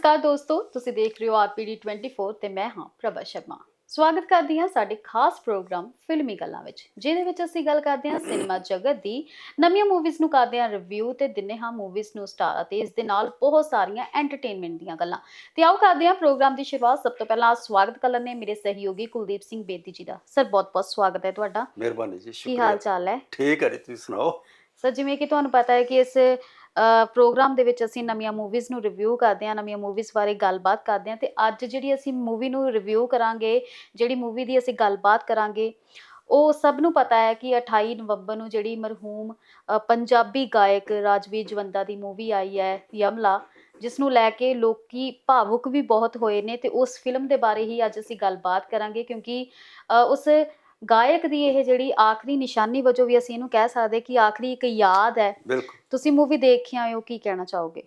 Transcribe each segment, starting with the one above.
ਨਮਸਕਾਰ ਦੋਸਤੋ ਤੁਸੀਂ ਦੇਖ ਰਹੇ ਹੋ ਆਰਪੀਡੀ 24 ਤੇ ਮੈਂ ਹਾਂ ਪ੍ਰਭਾ ਸ਼ਰਮਾ। ਸਵਾਗਤ ਕਰਦੀ ਹਾਂ ਸਾਡੇ ਖਾਸ ਪ੍ਰੋਗਰਾਮ ਫਿਲਮੀ ਗੱਲਾਂ ਵਿੱਚ ਜਿਹਦੇ ਵਿੱਚ ਅਸੀਂ ਗੱਲ ਕਰਦੇ ਹਾਂ ਸਿਨੇਮਾ ਜਗਤ ਦੀ। ਨਵੀਆਂ ਮੂਵੀਜ਼ ਨੂੰ ਕਰਦੇ ਹਾਂ ਰਿਵਿਊ ਤੇ ਦਿੰਨੇ ਹਾਂ ਮੂਵੀਜ਼ ਨੂੰ ਸਟਾਰ ਅਤੇ ਇਸ ਦੇ ਨਾਲ ਬਹੁਤ ਸਾਰੀਆਂ ਐਂਟਰਟੇਨਮੈਂਟ ਦੀਆਂ ਗੱਲਾਂ। ਤੇ ਆਓ ਕਰਦੇ ਹਾਂ ਪ੍ਰੋਗਰਾਮ ਦੀ ਸ਼ੁਰੂਆਤ। ਸਭ ਤੋਂ ਪਹਿਲਾਂ ਸਵਾਗਤ ਕਰ ਲੈਂਦੇ ਹਾਂ ਮੇਰੇ ਸਹਿਯੋਗੀ ਕੁਲਦੀਪ ਸਿੰਘ ਬੇਦੀ ਜੀ ਦਾ। ਸਰ ਬਹੁਤ ਬਹੁਤ ਸਵਾਗਤ ਹੈ ਤੁਹਾਡਾ। ਮਿਹਰਬਾਨੀ ਜੀ ਕੀ ਹਾਲ ਸ਼ੁਕਰੀਆ। ਚਾਲ ਹੈ? ਠੀਕ ਹੈ ਜੀ ਤੁਸੀਂ ਸੁਣਾਓ? ਸਰ ਜਿਵੇਂ ਕਿ ਤੁਹਾਨੂੰ ਪਤਾ ਹੈ ਕਿ ਇਸ ਪ੍ਰੋਗਰਾਮ ਦੇ ਵਿੱਚ ਅਸੀਂ ਨਵੀਆਂ ਮੂਵੀਜ਼ ਨੂੰ ਰਿਵਿਊ ਕਰਦੇ ਹਾਂ, ਨਵੀਆਂ ਮੂਵੀਜ਼ ਬਾਰੇ ਗੱਲਬਾਤ ਕਰਦੇ ਹਾਂ ਤੇ ਅੱਜ ਜਿਹੜੀ ਅਸੀਂ ਮੂਵੀ ਨੂੰ ਰਿਵਿਊ ਕਰਾਂਗੇ, ਜਿਹੜੀ ਮੂਵੀ ਦੀ ਅਸੀਂ ਗੱਲਬਾਤ ਕਰਾਂਗੇ, ਉਹ ਸਭ ਨੂੰ ਪਤਾ ਹੈ ਕਿ 28 ਨਵੰਬਰ ਨੂੰ ਜਿਹੜੀ ਮਰਹੂਮ ਪੰਜਾਬੀ ਗਾਇਕ ਰਾਜਵੀਰ ਜਵੰਦਾ ਦੀ ਮੂਵੀ ਆਈ ਹੈ, ਯਮਲਾ, ਜਿਸ ਨੂੰ ਲੈ ਕੇ ਲੋਕੀ ਭਾਵੁਕ ਵੀ ਬਹੁਤ ਹੋਏ ਨੇ ਤੇ ਉਸ ਫਿਲਮ ਦੇ ਬਾਰੇ ਹੀ ਅੱਜ ਅਸੀਂ ਗੱਲਬਾਤ ਕਰਾਂਗੇ ਕਿਉਂਕਿ ਉਸ ਗਾਇਕ ਦੀ ਇਹ ਜਿਹੜੀ ਆਖਰੀ ਨਿਸ਼ਾਨੀ ਵਜੋਂ ਵੀ ਅਸੀਂ ਇਹਨੂੰ ਕਹਿ ਸਕਦੇ ਕਿ ਆਖਰੀ ਇੱਕ ਯਾਦ ਹੈ। ਬਿਲਕੁਲ। ਤੁਸੀਂ ਮੂਵੀ ਦੇਖ ਕੇ ਆਏ ਹੋ ਕੀ ਕਹਿਣਾ ਚਾਹੋਗੇ?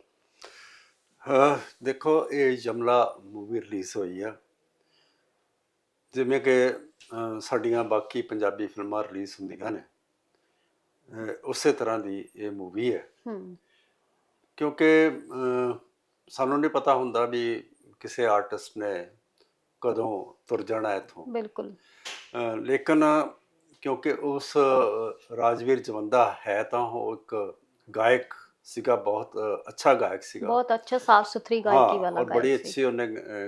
ਹਾਂ ਦੇਖੋ ਇਹ ਜਮਲਾ ਮੂਵੀ ਰਿਲੀਜ਼ ਹੋਈ ਆ। ਜਿਵੇਂ ਕਿ ਸਾਡੀਆਂ ਬਾਕੀ ਪੰਜਾਬੀ ਫਿਲਮਾਂ ਰਿਲੀਜ਼ ਹੁੰਦੀਆਂ ਨੇ। ਉਸੇ ਤਰ੍ਹਾਂ ਦੀ ਇਹ ਮੂਵੀ ਹੈ। ਹੂੰ। ਕਿਉਂਕਿ ਸਾਨੂੰ ਨਹੀਂ ਪਤਾ ਹੁੰਦਾ ਵੀ ਕਿਸੇ ਆਰਟਿਸਟ ਨੇ ਕਦੋਂ ਤੁਰ ਜਾਣਾ ਇੱਥੋਂ। ਬਿਲਕੁਲ। ਲੇਕਿਨ ਕਿਉਂਕਿ ਉਸ ਰਾਜਵੀਰ ਜਵੰਦਾ ਹੈ ਤਾਂ ਉਹ ਇੱਕ ਗਾਇਕ ਸੀਗਾ ਬਹੁਤ ਅੱਛਾ ਗਾਇਕ ਸੀਗਾ। ਬਹੁਤ ਅੱਛਾ ਸਾਫ਼ ਸੁਥਰੀ ਗਾਇਕੀ ਵਾਲਾ ਬੜੀ ਗਾਇਕ ਸੀ। ਅੱਛੀ ਉਹਨੇ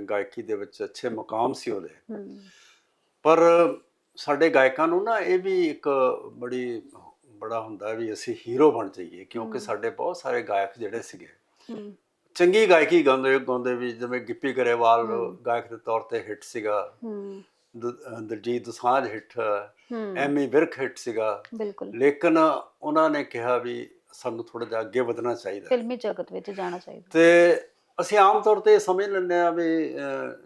ਗਾਇਕੀ ਦੇ ਵਿੱਚ ਅੱਛੇ ਮਕਾਮ ਸੀ ਉਹਦੇ। ਪਰ ਸਾਡੇ ਗਾਇਕਾਂ ਨੂੰ ਨਾ ਇਹ ਵੀ ਇੱਕ ਬੜੀ ਬੜਾ ਹੁੰਦਾ ਵੀ ਅਸੀਂ ਹੀਰੋ ਬਣ ਜਾਈਏ ਕਿਉਂਕਿ। ਸਾਡੇ ਬਹੁਤ ਸਾਰੇ ਗਾਇਕ ਜਿਹੜੇ ਸੀਗੇ। ਚੰਗੀ ਗਾਇਕੀ ਗਾਉਂਦੇ ਗਾਉਂਦੇ ਵੀ ਜਿਵੇਂ ਗਿੱਪੀ ਗਰੇਵਾਲ। ਗਾਇਕ ਦੇ ਤੌਰ ਤੇ ਹਿੱਟ ਸੀਗਾ। ਦਲਜੀਤ ਦੋਸਾਂਝ ਹਿੱਟ ਐਮੀ ਵਿਰਕ ਹਿੱਟ ਸੀਗਾ। ਬਿਲਕੁਲ। ਲੇਕਿਨ ਉਹਨਾਂ ਨੇ ਕਿਹਾ ਵੀ ਸਾਨੂੰ ਥੋੜਾ ਜਿਹਾ ਅੱਗੇ ਵਧਣਾ ਚਾਹੀਦਾ। ਫਿਲਮੀ ਜਗਤ ਵਿੱਚ ਜਾਣਾ ਚਾਹੀਦਾ। ਤੇ ਅਸੀਂ ਆਮ ਤੌਰ ਤੇ ਸਮਝ ਲੈਂਦੇ ਆ ਵੀ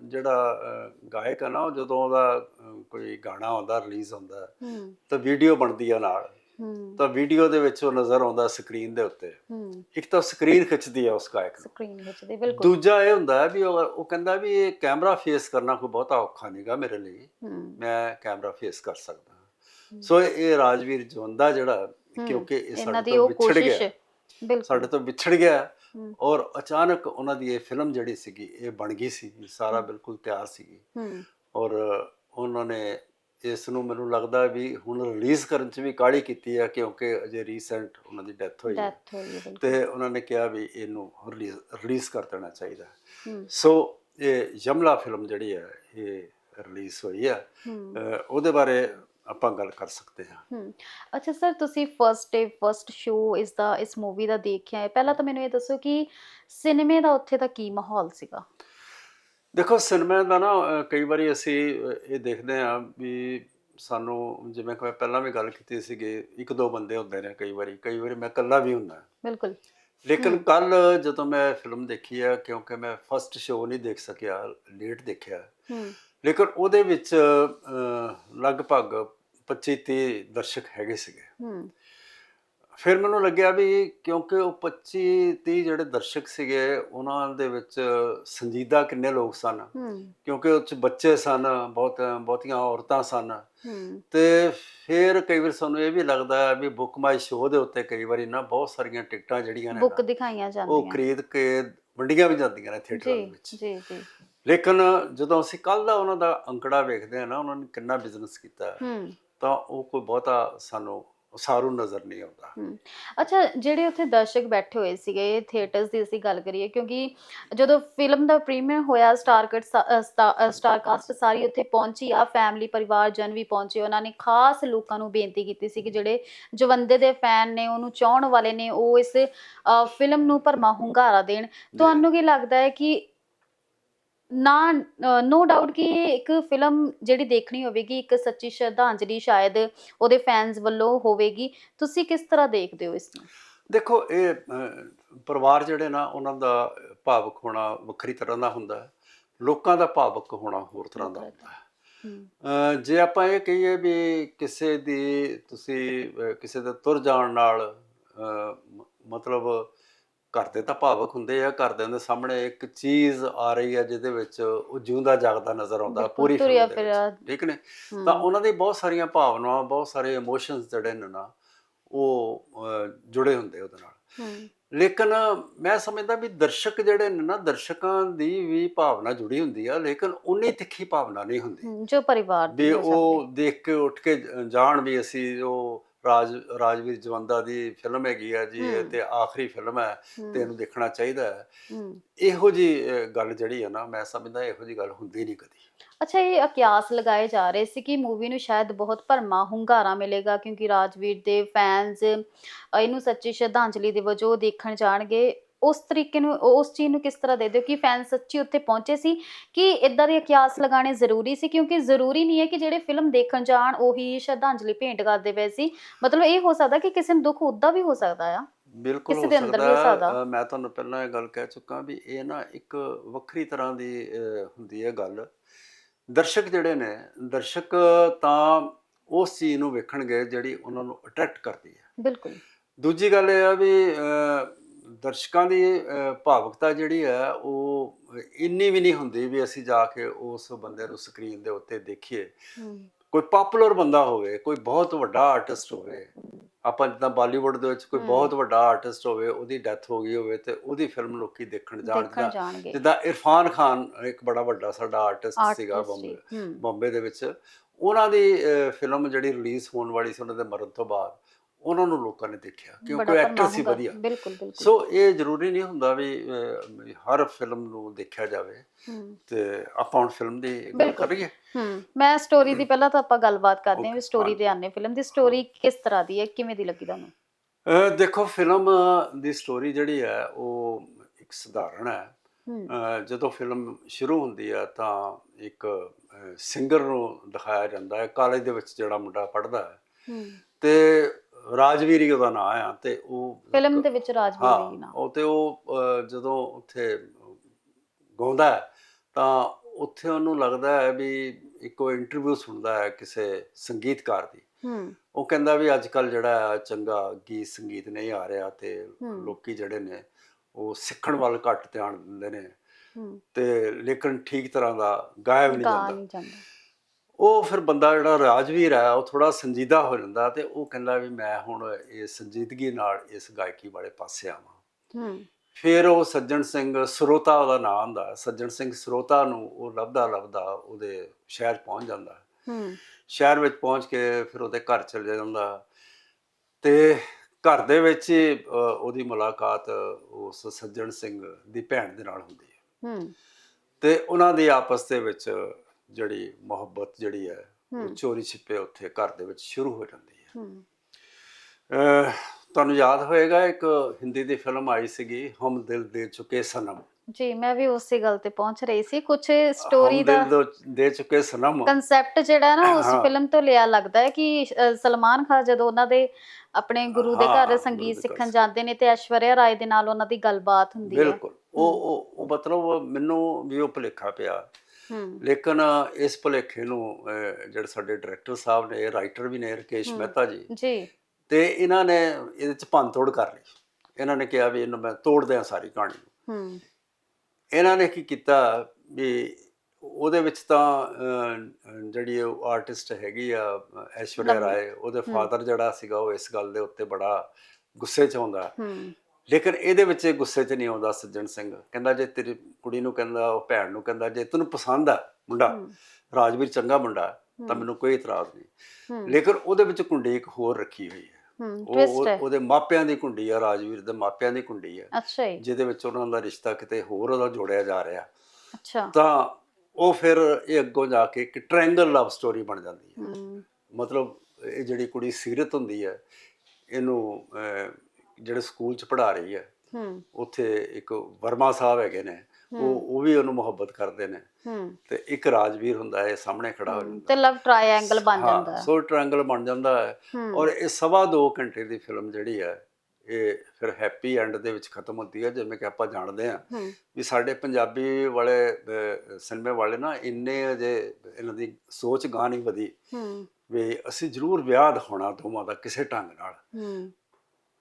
ਜਿਹੜਾ ਗਾਇਕ ਹੈ ਨਾ ਉਹ ਜਦੋਂ ਉਹਦਾ ਕੋਈ ਗਾਣਾ ਆਉਂਦਾ ਰਿਲੀਜ਼ ਹੁੰਦਾ ਤਾਂ ਵੀਡੀਓ ਬਣਦੀ ਆ ਨਾਲ। ਤਾਂ ਵੀਡੀਓ ਦੇ ਵਿੱਚ ਉਹ ਨਜ਼ਰ ਆਉਂਦਾ ਸਕਰੀਨ ਦੇ ਉੱਤੇ। ਹੂੰ। ਇੱਕ ਤਾਂ ਸਕਰੀਨ ਖਿੱਚਦੀ ਆ ਉਸ ਗਾਇਕ ਨੂੰ। ਸਕਰੀਨ ਵਿੱਚ ਦੇ ਬਿਲਕੁਲ। ਦੂਜਾ ਇਹ ਹੁੰਦਾ ਹੈ ਵੀ ਉਹ ਉਹ ਕਹਿੰਦਾ ਵੀ ਇਹ ਕੈਮਰਾ ਫੇਸ ਕਰਨਾ ਕੋਈ ਬਹੁਤਾ ਔਖਾ ਨਹੀਂਗਾ ਮੇਰੇ ਲਈ। ਹੂੰ। ਮੈਂ ਕੈਮਰਾ ਫੇਸ ਕਰ ਸਕਦਾ। ਹਾਂ। ਸੋ ਇਹ ਰਾਜਵੀਰ ਜਵੰਦਾ ਜਿਹੜਾ ਕਿਉਂਕਿ ਇਹ ਸਾਡੇ ਤੋਂ ਵਿਛੜ ਗਿਆ। ਬਿਲਕੁਲ। ਸਾਡੇ ਤੋਂ ਵਿਛੜ ਗਿਆ। ਔਰ ਅਚਾਨਕ ਉਹਨਾਂ ਦੀ ਇਹ ਫਿਲਮ ਜਿਹੜੀ ਸੀਗੀ ਇਹ ਬਣ ਗਈ ਸੀ। ਸਾਰਾ। ਬਿਲਕੁਲ ਤਿਆਰ ਸੀਗੀ। ਹੂੰ। ਔਰ ਉਹਨਾਂ ਨੇ ਇਸ ਨੂੰ ਮੈਨੂੰ ਲੱਗਦਾ ਵੀ ਹੁਣ ਰਿਲੀਜ਼ ਕਰਨ 'ਚ ਵੀ ਕਾਹਲੀ ਕੀਤੀ ਹੈ ਕਿਉਂਕਿ ਅਜੇ ਰੀਸੈਂਟ ਉਹਨਾਂ ਦੀ ਡੈਥ ਹੋਈ ਹੈ ਡੈਥ ਹੋਈ ਤੇ ਉਹਨਾਂ ਨੇ ਕਿਹਾ ਵੀ ਇਹਨੂੰ ਰਿਲੀਜ਼ ਰਿਲੀਜ਼ ਕਰ ਦੇਣਾ ਚਾਹੀਦਾ। ਸੋ ਇਹ ਯਮਲਾ ਫਿਲਮ ਜਿਹੜੀ ਹੈ ਇਹ ਰਿਲੀਜ਼ ਹੋਈ ਅਹ ਉਹਦੇ ਬਾਰੇ ਆਪਾਂ ਗੱਲ ਕਰ ਸਕਦੇ ਹਾਂ। ਅੱਛਾ ਸਰ ਤੁਸੀਂ ਫਰਸਟ ਡੇ ਫਰਸਟ ਸ਼ੋ ਇਸ ਦਾ ਇਸ ਮੂਵੀ ਦਾ ਦੇਖਿਆ ਹੈ। ਪਹਿਲਾਂ ਤਾਂ ਮੈਨੂੰ ਇਹ ਦੱਸੋ ਕਿ ਸਿਨੇਮੇ ਦਾ ਉੱਥੇ ਦਾ ਕੀ ਮਾਹੌਲ ਸੀਗਾ? ਦੇਖੋ ਸਿਨੇਮਾ ਦਾ ਨਾ ਕਈ ਵਾਰੀ ਅਸੀਂ ਇਹ ਦੇਖਦੇ ਹਾਂ ਵੀ ਸਾਨੂੰ ਜਿਵੇਂ ਕਿ ਮੈਂ ਪਹਿਲਾਂ ਵੀ ਗੱਲ ਕੀਤੀ ਸੀਗੀ ਇੱਕ ਦੋ ਬੰਦੇ ਹੁੰਦੇ ਨੇ ਕਈ ਵਾਰੀ ਕਈ ਵਾਰੀ ਮੈਂ ਇਕੱਲਾ ਵੀ ਹੁੰਦਾ। ਬਿਲਕੁਲ। ਲੇਕਿਨ। ਕੱਲ ਜਦੋਂ ਮੈਂ ਫਿਲਮ ਦੇਖੀ ਹੈ ਕਿਉਂਕਿ ਮੈਂ ਫਸਟ ਸ਼ੋਅ ਨਹੀਂ ਦੇਖ ਸਕਿਆ ਲੇਟ ਦੇਖਿਆ। ਲੇਕਿਨ ਉਹਦੇ ਵਿੱਚ ਲਗਭਗ 25 30 ਦਰਸ਼ਕ ਹੈਗੇ ਸੀਗੇ। ਹੂੰ। ਫਿਰ ਮੈਨੂੰ ਲੱਗਿਆ ਵੀ ਕਿਉਂਕਿ ਉਹ 25 30 ਜਿਹੜੇ ਦਰਸ਼ਕ ਸੀਗੇ ਉਹਨਾਂ ਦੇ ਵਿੱਚ ਸੰਜੀਦਾ ਕਿੰਨੇ ਲੋਕ ਸਨ? ਕਿਉਂਕਿ ਉਹ ਚ ਬੱਚੇ ਸਨ ਬਹੁਤ ਬਹੁਤੀਆਂ ਔਰਤਾਂ ਸਨ। ਤੇ ਫਿਰ ਕਈ ਵਾਰ ਸਾਨੂੰ ਇਹ ਵੀ ਲੱਗਦਾ ਹੈ ਵੀ ਬੁੱਕ ਮਾਈ ਸ਼ੋਅ ਦੇ ਉੱਤੇ ਕਈ ਵਾਰੀ ਨਾ ਬਹੁਤ ਸਾਰੀਆਂ ਟਿਕਟਾਂ ਜਿਹੜੀਆਂ ਨੇ ਬੁੱਕ ਦਿਖਾਈਆਂ ਉਹ ਜਾਂਦੀਆਂ। ਖਰੀਦ ਕੇ ਵੰਡੀਆਂ ਵੀ ਜਾਂਦੀਆਂ ਨੇ ਥੀਏਟਰਾਂ ਦੇ ਵਿੱਚ। ਜੀ ਜੀ। ਲੇਕਿਨ ਜਦੋਂ ਅਸੀਂ ਕੱਲ ਦਾ ਉਹਨਾਂ ਦਾ ਅੰਕੜਾ ਵੇਖਦੇ ਹਾਂ ਨਾ ਉਹਨਾਂ ਨੇ ਕਿੰਨਾ ਬਿਜ਼ਨਸ ਕੀਤਾ ਤਾਂ ਉਹ ਕੋਈ ਬਹੁਤਾ ਸਾਨੂੰ ਸਾਰੂ ਨਜ਼ਰ ਨਹੀਂ ਆਉਂਦਾ। ਅੱਛਾ ਜਿਹੜੇ ਉੱਥੇ ਦਰਸ਼ਕ ਬੈਠੇ ਹੋਏ ਸੀਗੇ ਥੀਏਟਰਸ ਦੀ ਅਸੀਂ ਗੱਲ ਕਰੀਏ ਕਿਉਂਕਿ ਜਦੋਂ ਫਿਲਮ ਦਾ ਪ੍ਰੀਮੀਅਰ ਹੋਇਆ ਸਟਾਰ ਕਟ ਸਟਾਰ ਕਾਸਟ ਸਾਰੀ ਉੱਥੇ ਪਹੁੰਚੀ ਆ ਫੈਮਿਲੀ ਪਰਿਵਾਰ ਜਨ ਵੀ ਪਹੁੰਚੇ ਉਹਨਾਂ ਨੇ ਖਾਸ ਲੋਕਾਂ ਨੂੰ ਬੇਨਤੀ ਕੀਤੀ ਸੀ ਕਿ ਜਿਹੜੇ ਜਵੰਦੇ ਦੇ ਫੈਨ ਨੇ ਉਹਨੂੰ ਚਾਹਣ ਵਾਲੇ ਨੇ ਉਹ ਇਸ ਫਿਲਮ ਨੂੰ ਭਰਮਾ ਹੁੰਗਾਰਾ ਦੇਣ। ਤੁਹਾਨੂੰ ਕੀ ਲੱਗਦਾ ਹੈ ਕਿ ਨਾ ਨੋ ਡਾਊਟ ਕਿ ਇਹ ਇੱਕ ਫਿਲਮ ਜਿਹੜੀ ਦੇਖਣੀ ਹੋਵੇਗੀ ਇੱਕ ਸੱਚੀ ਸ਼ਰਧਾਂਜਲੀ ਸ਼ਾਇਦ ਉਹਦੇ ਫੈਨਸ ਵੱਲੋਂ ਹੋਵੇਗੀ। ਤੁਸੀਂ ਕਿਸ ਤਰ੍ਹਾਂ ਦੇਖਦੇ ਹੋ ਇਸ ਨੂੰ? ਦੇਖੋ ਇਹ ਪਰਿਵਾਰ ਜਿਹੜੇ ਨਾ ਉਹਨਾਂ ਦਾ ਭਾਵਕ ਹੋਣਾ ਵੱਖਰੀ ਤਰ੍ਹਾਂ ਦਾ ਹੁੰਦਾ ਹੈ। ਲੋਕਾਂ ਦਾ ਭਾਵਕ ਹੋਣਾ ਹੋਰ ਤਰ੍ਹਾਂ ਦਾ ਹੁੰਦਾ ਹੈ। ਜੇ ਆਪਾਂ ਇਹ ਕਹੀਏ ਵੀ ਕਿਸੇ ਦੀ ਤੁਸੀਂ ਕਿਸੇ ਦੇ ਤੁਰ ਜਾਣ ਨਾਲ ਮਤਲਬ ਘਰ ਦੇ ਤਾਂ ਭਾਵਕ ਹੁੰਦੇ ਆ ਘਰਦਿਆਂ ਦੇ ਸਾਹਮਣੇ ਇੱਕ ਚੀਜ਼ ਆ ਰਹੀ ਹੈ ਜਿਹਦੇ ਵਿੱਚ ਉਹ ਜਿਉਂਦਾ ਜਾਗਦਾ ਨਜ਼ਰ ਆਉਂਦਾ ਪੂਰੀ ਤੁਰਿਆ ਫਿਲਮ ਦੇ ਫਿਰਿਆ। ਵਿੱਚ ਠੀਕ ਨੇ? ਤਾਂ ਉਹਨਾਂ ਦੀ ਬਹੁਤ ਸਾਰੀਆਂ ਭਾਵਨਾਵਾਂ ਬਹੁਤ ਸਾਰੇ ਇਮੋਸ਼ਨਸ ਜਿਹੜੇ ਨੇ ਨਾ ਉਹ ਜੁੜੇ ਹੁੰਦੇ ਉਹਦੇ ਨਾਲ। ਲੇਕਿਨ ਮੈਂ ਸਮਝਦਾ ਵੀ ਦਰਸ਼ਕ ਜਿਹੜੇ ਨੇ ਨਾ ਦਰਸ਼ਕਾਂ ਦੀ ਵੀ ਭਾਵਨਾ ਜੁੜੀ ਹੁੰਦੀ ਆ ਲੇਕਿਨ ਉਨੀ ਤਿੱਖੀ ਭਾਵਨਾ ਨਹੀਂ ਹੁੰਦੀ। ਜੋ ਪਰਿਵਾਰ ਦੀ ਵੀ ਉਹ ਦੇਖ ਕੇ ਉੱਠ ਕੇ ਜਾਣ ਵੀ ਅਸੀਂ ਉਹ ਰਾਜ ਰਾਜਵੀਰ ਜਵੰਦਾ ਦੀ ਫਿਲਮ ਹੈਗੀ ਆ ਜੀ। ਤੇ ਆਖਰੀ ਫਿਲਮ ਹੈ ਤੇ ਇਹਨੂੰ ਦੇਖਣਾ ਚਾਹੀਦਾ ਹੈ। ਇਹੋ ਜੀ ਗੱਲ ਜਿਹੜੀ ਹੈ ਨਾ ਮੈਂ ਸਮਝਦਾ ਇਹੋ ਜੀ ਗੱਲ ਹੁੰਦੀ ਨਹੀਂ ਕਦੀ ਅੱਛਾ ਇਹ ਅਕਿਆਸ ਲਗਾਏ ਜਾ ਰਹੇ ਸੀ ਕਿ ਮੂਵੀ ਨੂੰ ਸ਼ਾਇਦ ਬਹੁਤ ਭਰਮਾ ਹੁੰਗਾਰਾ ਮਿਲੇਗਾ ਕਿਉਂਕਿ ਰਾਜਵੀਰ ਦੇ ਫੈਨਸ ਇਹਨੂੰ ਸੱਚੀ ਸ਼ਰਧਾਂਜਲੀ ਦੇ ਵਜੋਂ ਦੇਖਣ ਜਾਣਗੇ ਉਸ ਤਰੀਕੇ ਨੂੰ ਉਸ ਚੀਜ਼ ਨੂੰ ਕਿਸ ਤਰ੍ਹਾਂ ਦੇ ਦਿਓ ਕਿ ਫੈਨ ਸੱਚੀ ਉੱਥੇ ਪਹੁੰਚੇ ਸੀ ਕਿ ਇਦਾਂ ਦੇ ਅਕਿਆਸ ਲਗਾਣੇ ਜ਼ਰੂਰੀ ਸੀ ਕਿਉਂਕਿ ਜ਼ਰੂਰੀ ਨਹੀਂ ਹੈ ਕਿ ਜਿਹੜੇ ਫਿਲਮ ਦੇਖਣ ਜਾਣ ਉਹੀ ਸ਼ਰਧਾਂਜਲੀ ਭੇਂਟ ਕਰਦੇ ਪਏ ਸੀ। ਮਤਲਬ ਇਹ ਹੋ ਸਕਦਾ ਕਿ ਕਿਸੇ ਨੂੰ ਦੁੱਖ ਉਦਾਂ ਵੀ ਹੋ ਸਕਦਾ ਆ। ਬਿਲਕੁਲ ਹੋ ਸਕਦਾ ਮੈਂ ਤੁਹਾਨੂੰ ਪਹਿਲਾਂ ਇਹ ਗੱਲ ਕਹਿ ਚੁੱਕਾ ਵੀ ਇਹ ਨਾ ਇੱਕ ਵੱਖਰੀ ਤਰ੍ਹਾਂ ਦੀ ਹੁੰਦੀ ਹੈ ਗੱਲ। ਦਰਸ਼ਕ ਜਿਹੜੇ ਨੇ ਦਰਸ਼ਕ ਤਾਂ ਉਸ ਚੀਜ਼ ਨੂੰ ਵੇਖਣਗੇ ਜਿਹੜੀ ਉਹਨਾਂ ਨੂੰ ਅਟਰੈਕਟ ਕਰਦੀ ਹੈ। ਬਿਲਕੁਲ। ਦੂਜੀ ਗੱਲ ਇਹ ਆ ਵੀ ਦਰਸ਼ਕਾਂ ਦੀ ਭਾਵੁਕਤਾ ਜਿਹੜੀ ਹੈ ਉਹ ਇੰਨੀ ਵੀ ਨਹੀਂ ਹੁੰਦੀ ਵੀ ਅਸੀਂ ਜਾ ਕੇ ਉਸ ਬੰਦੇ ਨੂੰ ਸਕਰੀਨ ਦੇ ਉੱਤੇ ਦੇਖੀਏ। ਕੋਈ ਪਪੂਲਰ ਬੰਦਾ ਹੋਵੇ ਕੋਈ ਬਹੁਤ ਵੱਡਾ ਆਰਟਿਸਟ ਹੋਵੇ ਆਪਾਂ ਜਿੱਦਾਂ ਬਾਲੀਵੁੱਡ ਦੇ ਵਿੱਚ ਕੋਈ। ਬਹੁਤ ਵੱਡਾ ਆਰਟਿਸਟ ਹੋਵੇ ਉਹਦੀ ਡੈਥ ਹੋ ਗਈ ਹੋਵੇ ਤੇ ਉਹਦੀ ਫਿਲਮ ਲੋਕੀ ਦੇਖਣ ਜਾਣਗੇ। ਜਿੱਦਾਂ ਇਰਫਾਨ ਖਾਨ ਇੱਕ ਬੜਾ ਵੱਡਾ ਸਾਡਾ ਆਰਟਿਸਟ ਸੀਗਾ ਬੰਬੇ ਬੰਬੇ ਦੇ ਵਿੱਚ। ਉਹਨਾਂ ਦੀ ਫਿਲਮ ਜਿਹੜੀ ਰਿਲੀਜ਼ ਹੋਣ ਵਾਲੀ ਸੀ ਉਹਨਾਂ ਦੇ ਮਰਨ ਤੋਂ ਬਾਅਦ ਉਹਨਾਂ ਨੂੰ ਲੋਕਾਂ ਨੇ ਦੇਖਿਆ ਕਿਉਂਕਿ ਐਕਟਰ ਸੀ ਵਧੀਆ। ਬਿਲਕੁਲ ਬਿਲਕੁਲ। ਸੋ ਇਹ ਜ਼ਰੂਰੀ ਨਹੀਂ ਹੁੰਦਾ ਵੀ ਹਰ ਫਿਲਮ ਨੂੰ ਦੇਖਿਆ ਜਾਵੇ। ਤੇ ਆਪਾਂ ਹੁਣ ਫਿਲਮ ਦੀ ਗੱਲ। ਕਰੀਏ। ਮੈਂ ਸਟੋਰੀ ਦੀ ਪਹਿਲਾਂ ਤਾਂ ਆਪਾਂ ਗੱਲਬਾਤ ਕਰਦੇ ਹਾਂ ਵੀ ਸਟੋਰੀ। ਤੇ ਆਨੇ ਫਿਲਮ ਦੀ ਸਟੋਰੀ ਕਿਸ ਤਰ੍ਹਾਂ ਦੀ ਹੈ? ਕਿਵੇਂ ਦੀ ਲੱਗੀ ਤੁਹਾਨੂੰ? ਦੇਖੋ ਫਿਲਮ ਦੀ ਸਟੋਰੀ ਜਿਹੜੀ ਹੈ ਉਹ ਇੱਕ ਸਧਾਰਨ ਹੈ। ਜਦੋਂ ਫਿਲਮ ਸ਼ੁਰੂ ਹੁੰਦੀ ਹੈ ਤਾਂ ਇੱਕ ਸਿੰਗਰ ਨੂੰ ਦਿਖਾਇਆ ਜਾਂਦਾ ਹੈ। ਕਾਲਜ ਦੇ ਵਿੱਚ ਜਿਹੜਾ ਮੁੰਡਾ ਪੜ੍ਹਦਾ ਹੈ। ਤੇ ਰਾਜਵੀਰ ਹੀ ਉਹਦਾ ਨਾਮ ਆ ਤੇ ਉਹ ਫਿਲਮ ਦੇ ਵਿੱਚ ਰਾਜਵੀਰ ਹਾਂ ਨਾਮ ਉਹ ਤੇ ਉਹ ਜਦੋਂ ਉੱਥੇ ਗਾਉਂਦਾ ਹੈ, ਤਾਂ ਉੱਥੇ ਉਹਨੂੰ ਲੱਗਦਾ ਹੈ ਵੀ ਇੱਕ ਇੰਟਰਵਿਊ ਸੁਣਦਾ ਹੈ ਕਿਸੇ ਸੰਗੀਤਕਾਰ ਦੀ। ਹਮ ਉਹ ਕਹਿੰਦਾ ਵੀ ਅੱਜ ਕੱਲ ਜਿਹੜਾ ਹੈ ਚੰਗਾ ਗੀਤ ਸੰਗੀਤ ਨਹੀਂ ਆ ਰਿਹਾ ਤੇ। ਲੋਕੀ ਜਿਹੜੇ ਨੇ ਉਹ ਸਿੱਖਣ ਵੱਲ ਘੱਟ ਧਿਆਨ ਦਿੰਦੇ ਨੇ। ਤੇ ਲੇਕਿਨ ਠੀਕ ਤਰ੍ਹਾਂ ਦਾ ਗਾਇਆ ਵੀ ਨਹੀਂ ਗਾ ਜਾਂਦਾ। ਨਹੀਂ ਜਾਂਦਾ। ਉਹ ਫਿਰ ਬੰਦਾ ਜਿਹੜਾ ਰਾਜਵੀਰ ਹੈ ਉਹ ਥੋੜਾ ਸੰਜੀਦਾ ਹੋ ਜਾਂਦਾ ਤੇ ਉਹ ਕਹਿੰਦਾ ਵੀ ਮੈਂ ਹੁਣ ਇਹ ਸੰਜੀਦਗੀ ਨਾਲ ਇਸ ਗਾਇਕੀ ਵਾਲੇ ਪਾਸੇ ਆਵਾਂ। ਹਮ ਫਿਰ ਉਹ ਸੱਜਣ ਸਿੰਘ ਸਰੋਤਾ ਉਹਦਾ ਨਾਮ ਹੁੰਦਾ ਸੱਜਣ ਸਿੰਘ ਸਰੋਤਾ ਨੂੰ ਉਹ ਲੱਭਦਾ ਲੱਭਦਾ ਉਹਦੇ ਸ਼ਹਿਰ ਪਹੁੰਚ ਜਾਂਦਾ। ਹਮ ਸ਼ਹਿਰ ਵਿੱਚ ਪਹੁੰਚ ਕੇ ਫਿਰ ਉਹਦੇ ਘਰ ਚਲੇ ਜਾਂਦਾ ਤੇ ਘਰ ਦੇ ਵਿੱਚ ਹੀ, ਉਹਦੀ ਮੁਲਾਕਾਤ ਉਸ ਸੱਜਣ ਸਿੰਘ ਦੀ ਭੈਣ ਦੇ ਨਾਲ ਹੁੰਦੀ ਹੈ। ਹਮ ਤੇ ਉਹਨਾਂ ਦੀ ਆਪਸ ਦੇ ਵਿੱਚ ਜਿਹੜੀ ਮੁਹੱਬਤ ਜਿਹੜੀ ਹੈ ਉਹ। ਚੋਰੀ ਛਿਪੇ ਉੱਥੇ ਘਰ ਦੇ ਵਿੱਚ ਸ਼ੁਰੂ ਹੋ ਜਾਂਦੀ ਹੈ। ਤੁਹਾਨੂੰ ਯਾਦ ਹੋਏਗਾ ਇੱਕ ਹਿੰਦੀ ਦੀ ਫਿਲਮ ਆਈ ਸੀਗੀ ਹਮ ਦਿਲ ਦੇ ਚੁਕੇ ਸਨਮ। ਜੀ ਮੈਂ ਵੀ ਉਸੇ ਗੱਲ ਤੇ ਪਹੁੰਚ ਰਹੀ ਸੀ। ਕੁਝ ਸਟੋਰੀ ਦਾ ਦਿਲ ਦੋ- ਚੁਕੇ ਸਨਮ। ਕਨਸੈਪਟ ਜਿਹੜਾ ਨਾ ਉਸ। ਫਿਲਮ ਤੋਂ ਲਿਆ ਲੱਗਦਾ ਹੈ ਕਿ ਸਲਮਾਨ ਖਾਨ ਜਦੋਂ ਉਹਨਾਂ ਦੇ ਆਪਣੇ ਗੁਰੂ ਦੇ ਘਰ ਸੰਗੀਤ ਸਿੱਖਣ ਜਾਂਦੇ ਨੇ ਤੇ ਐਸ਼ਵਰਿਆ ਰਾਏ ਦੇ ਨਾਲ ਉਹਨਾਂ ਦੀ ਗੱਲਬਾਤ ਹੁੰਦੀ ਹੈ। ਬਿਲਕੁਲ। ਉਹ ਉਹ ਮਤਲਬ ਮੈਨੂੰ ਵੀ ਉਹ ਭੁਲੇਖਾ ਪਿਆ। ਲੇਕਿਨ ਇਸ ਭੁਲੇਖੇ ਨੂੰ ਜਿਹੜੇ ਸਾਡੇ ਡਾਇਰੈਕਟਰ ਸਾਹਿਬ ਨੇ ਰਾਈਟਰ ਵੀ ਨੇ ਰਕੇਸ਼। ਮਹਿਤਾ ਜੀ ਜੀ। ਤੇ ਇਹਨਾਂ ਨੇ ਇਹਦੇ ਚ ਭੰਨਤੋੜ ਕਰ ਲਈ। ਇਹਨਾਂ ਨੇ ਕਿਹਾ ਵੀ ਇਹਨੂੰ ਮੈਂ ਤੋੜ ਦਿਆਂ ਸਾਰੀ ਕਹਾਣੀ ਨੂੰ। ਹਮ ਇਹਨਾਂ ਨੇ ਕੀ ਕੀਤਾ ਵੀ ਉਹਦੇ ਵਿੱਚ ਤਾਂ ਜਿਹੜੀ ਉਹ ਆਰਟਿਸਟ ਹੈਗੀ ਆ ਐਸ਼ਵਰਿਆ। ਰਾਏ ਉਹਦੇ ਫਾਦਰ ਜਿਹੜਾ ਸੀਗਾ ਉਹ ਇਸ ਗੱਲ ਦੇ ਉੱਤੇ ਬੜਾ ਗੁੱਸੇ 'ਚ ਹਮ ਲੇਕਿਨ ਇਹਦੇ ਵਿੱਚ ਇਹ ਗੁੱਸੇ 'ਚ ਨਹੀਂ ਆਉਂਦਾ ਸੱਜਣ ਸਿੰਘ। ਕਹਿੰਦਾ ਜੇ ਤੇਰੀ ਕੁੜੀ ਨੂੰ ਕਹਿੰਦਾ ਉਹ ਭੈਣ ਨੂੰ ਕਹਿੰਦਾ ਜੇ ਤੈਨੂੰ ਪਸੰਦ ਆ ਮੁੰਡਾ ਰਾਜਵੀਰ ਚੰਗਾ ਮੁੰਡਾ ਤਾਂ ਮੈਨੂੰ ਕੋਈ ਇਤਰਾਜ਼ ਨਹੀਂ। ਲੇਕਿਨ ਉਹਦੇ ਵਿੱਚ ਕੁੰਡੀ ਇੱਕ ਹੋਰ ਰੱਖੀ ਹੋਈ ਹੈ। ਉਹ ਉਹਦੇ ਮਾਪਿਆਂ ਦੀ ਕੁੰਡੀ ਆ ਰਾਜਵੀਰ ਦੇ ਮਾਪਿਆਂ ਦੀ ਕੁੰਡੀ ਹੈ ਅੱਛਾ ਜੀ। ਜਿਹਦੇ ਵਿੱਚ ਉਹਨਾਂ ਦਾ ਰਿਸ਼ਤਾ ਕਿਤੇ ਹੋਰ ਉਹਦਾ ਜੋੜਿਆ ਜਾ ਰਿਹਾ। ਅੱਛਾ। ਤਾਂ ਉਹ ਫਿਰ ਇਹ ਅੱਗੋਂ ਜਾ ਕੇ ਇੱਕ ਟ੍ਰਾਇੰਗਲ ਲਵ ਸਟੋਰੀ ਬਣ ਜਾਂਦੀ ਹੈ। ਮਤਲਬ ਇਹ ਜਿਹੜੀ ਕੁੜੀ ਸੀਰਤ ਹੁੰਦੀ ਹੈ ਇਹਨੂੰ ਜਿਹੜੇ ਸਕੂਲ 'ਚ ਪੜ੍ਹਾ ਰਹੀ ਹੈ ਹਮ ਉੱਥੇ ਇੱਕ ਵਰਮਾ ਸਾਹਿਬ ਹੈਗੇ ਨੇ ਉਹ ਉਹ ਵੀ ਉਹਨੂੰ ਮੁਹੱਬਤ ਕਰਦੇ ਨੇ। ਹਮ ਤੇ ਇੱਕ ਰਾਜਵੀਰ ਹੁੰਦਾ ਹੈ ਸਾਹਮਣੇ ਖੜਾ ਹੋ ਜਾਂਦਾ। ਤੇ ਲਵ ਟ੍ਰਾਇੰਗਲ ਬਣ ਹਾਂ, ਜਾਂਦਾ। ਹੈ ਸੋ ਟ੍ਰਾਇੰਗਲ ਬਣ ਜਾਂਦਾ ਹੈ। ਔਰ ਇਹ ਸਵਾ ਦੋ ਘੰਟੇ ਦੀ ਫਿਲਮ ਜਿਹੜੀ ਹੈ ਇਹ ਫਿਰ ਹੈਪੀ ਐਂਡ ਦੇ ਵਿੱਚ ਖਤਮ ਹੁੰਦੀ ਹੈ ਜਿਵੇਂ ਕਿ ਆਪਾਂ ਜਾਣਦੇ ਹਾਂ ਹਮ ਵੀ ਸਾਡੇ ਪੰਜਾਬੀ ਵਾਲੇ ਸਿਨੇਮੇ ਵਾਲੇ ਨਾ ਇੰਨੇ ਅਜੇ ਇਹਨਾਂ ਦੀ ਸੋਚ ਗਾਂ ਨਹੀਂ ਵਧੀ ਵੀ ਅਸੀਂ ਜ਼ਰੂਰ ਵਿਆਹ ਦਿਖਾਉਣਾ ਦੋਵਾਂ ਦਾ ਕਿਸੇ ਢੰਗ ਨਾਲ।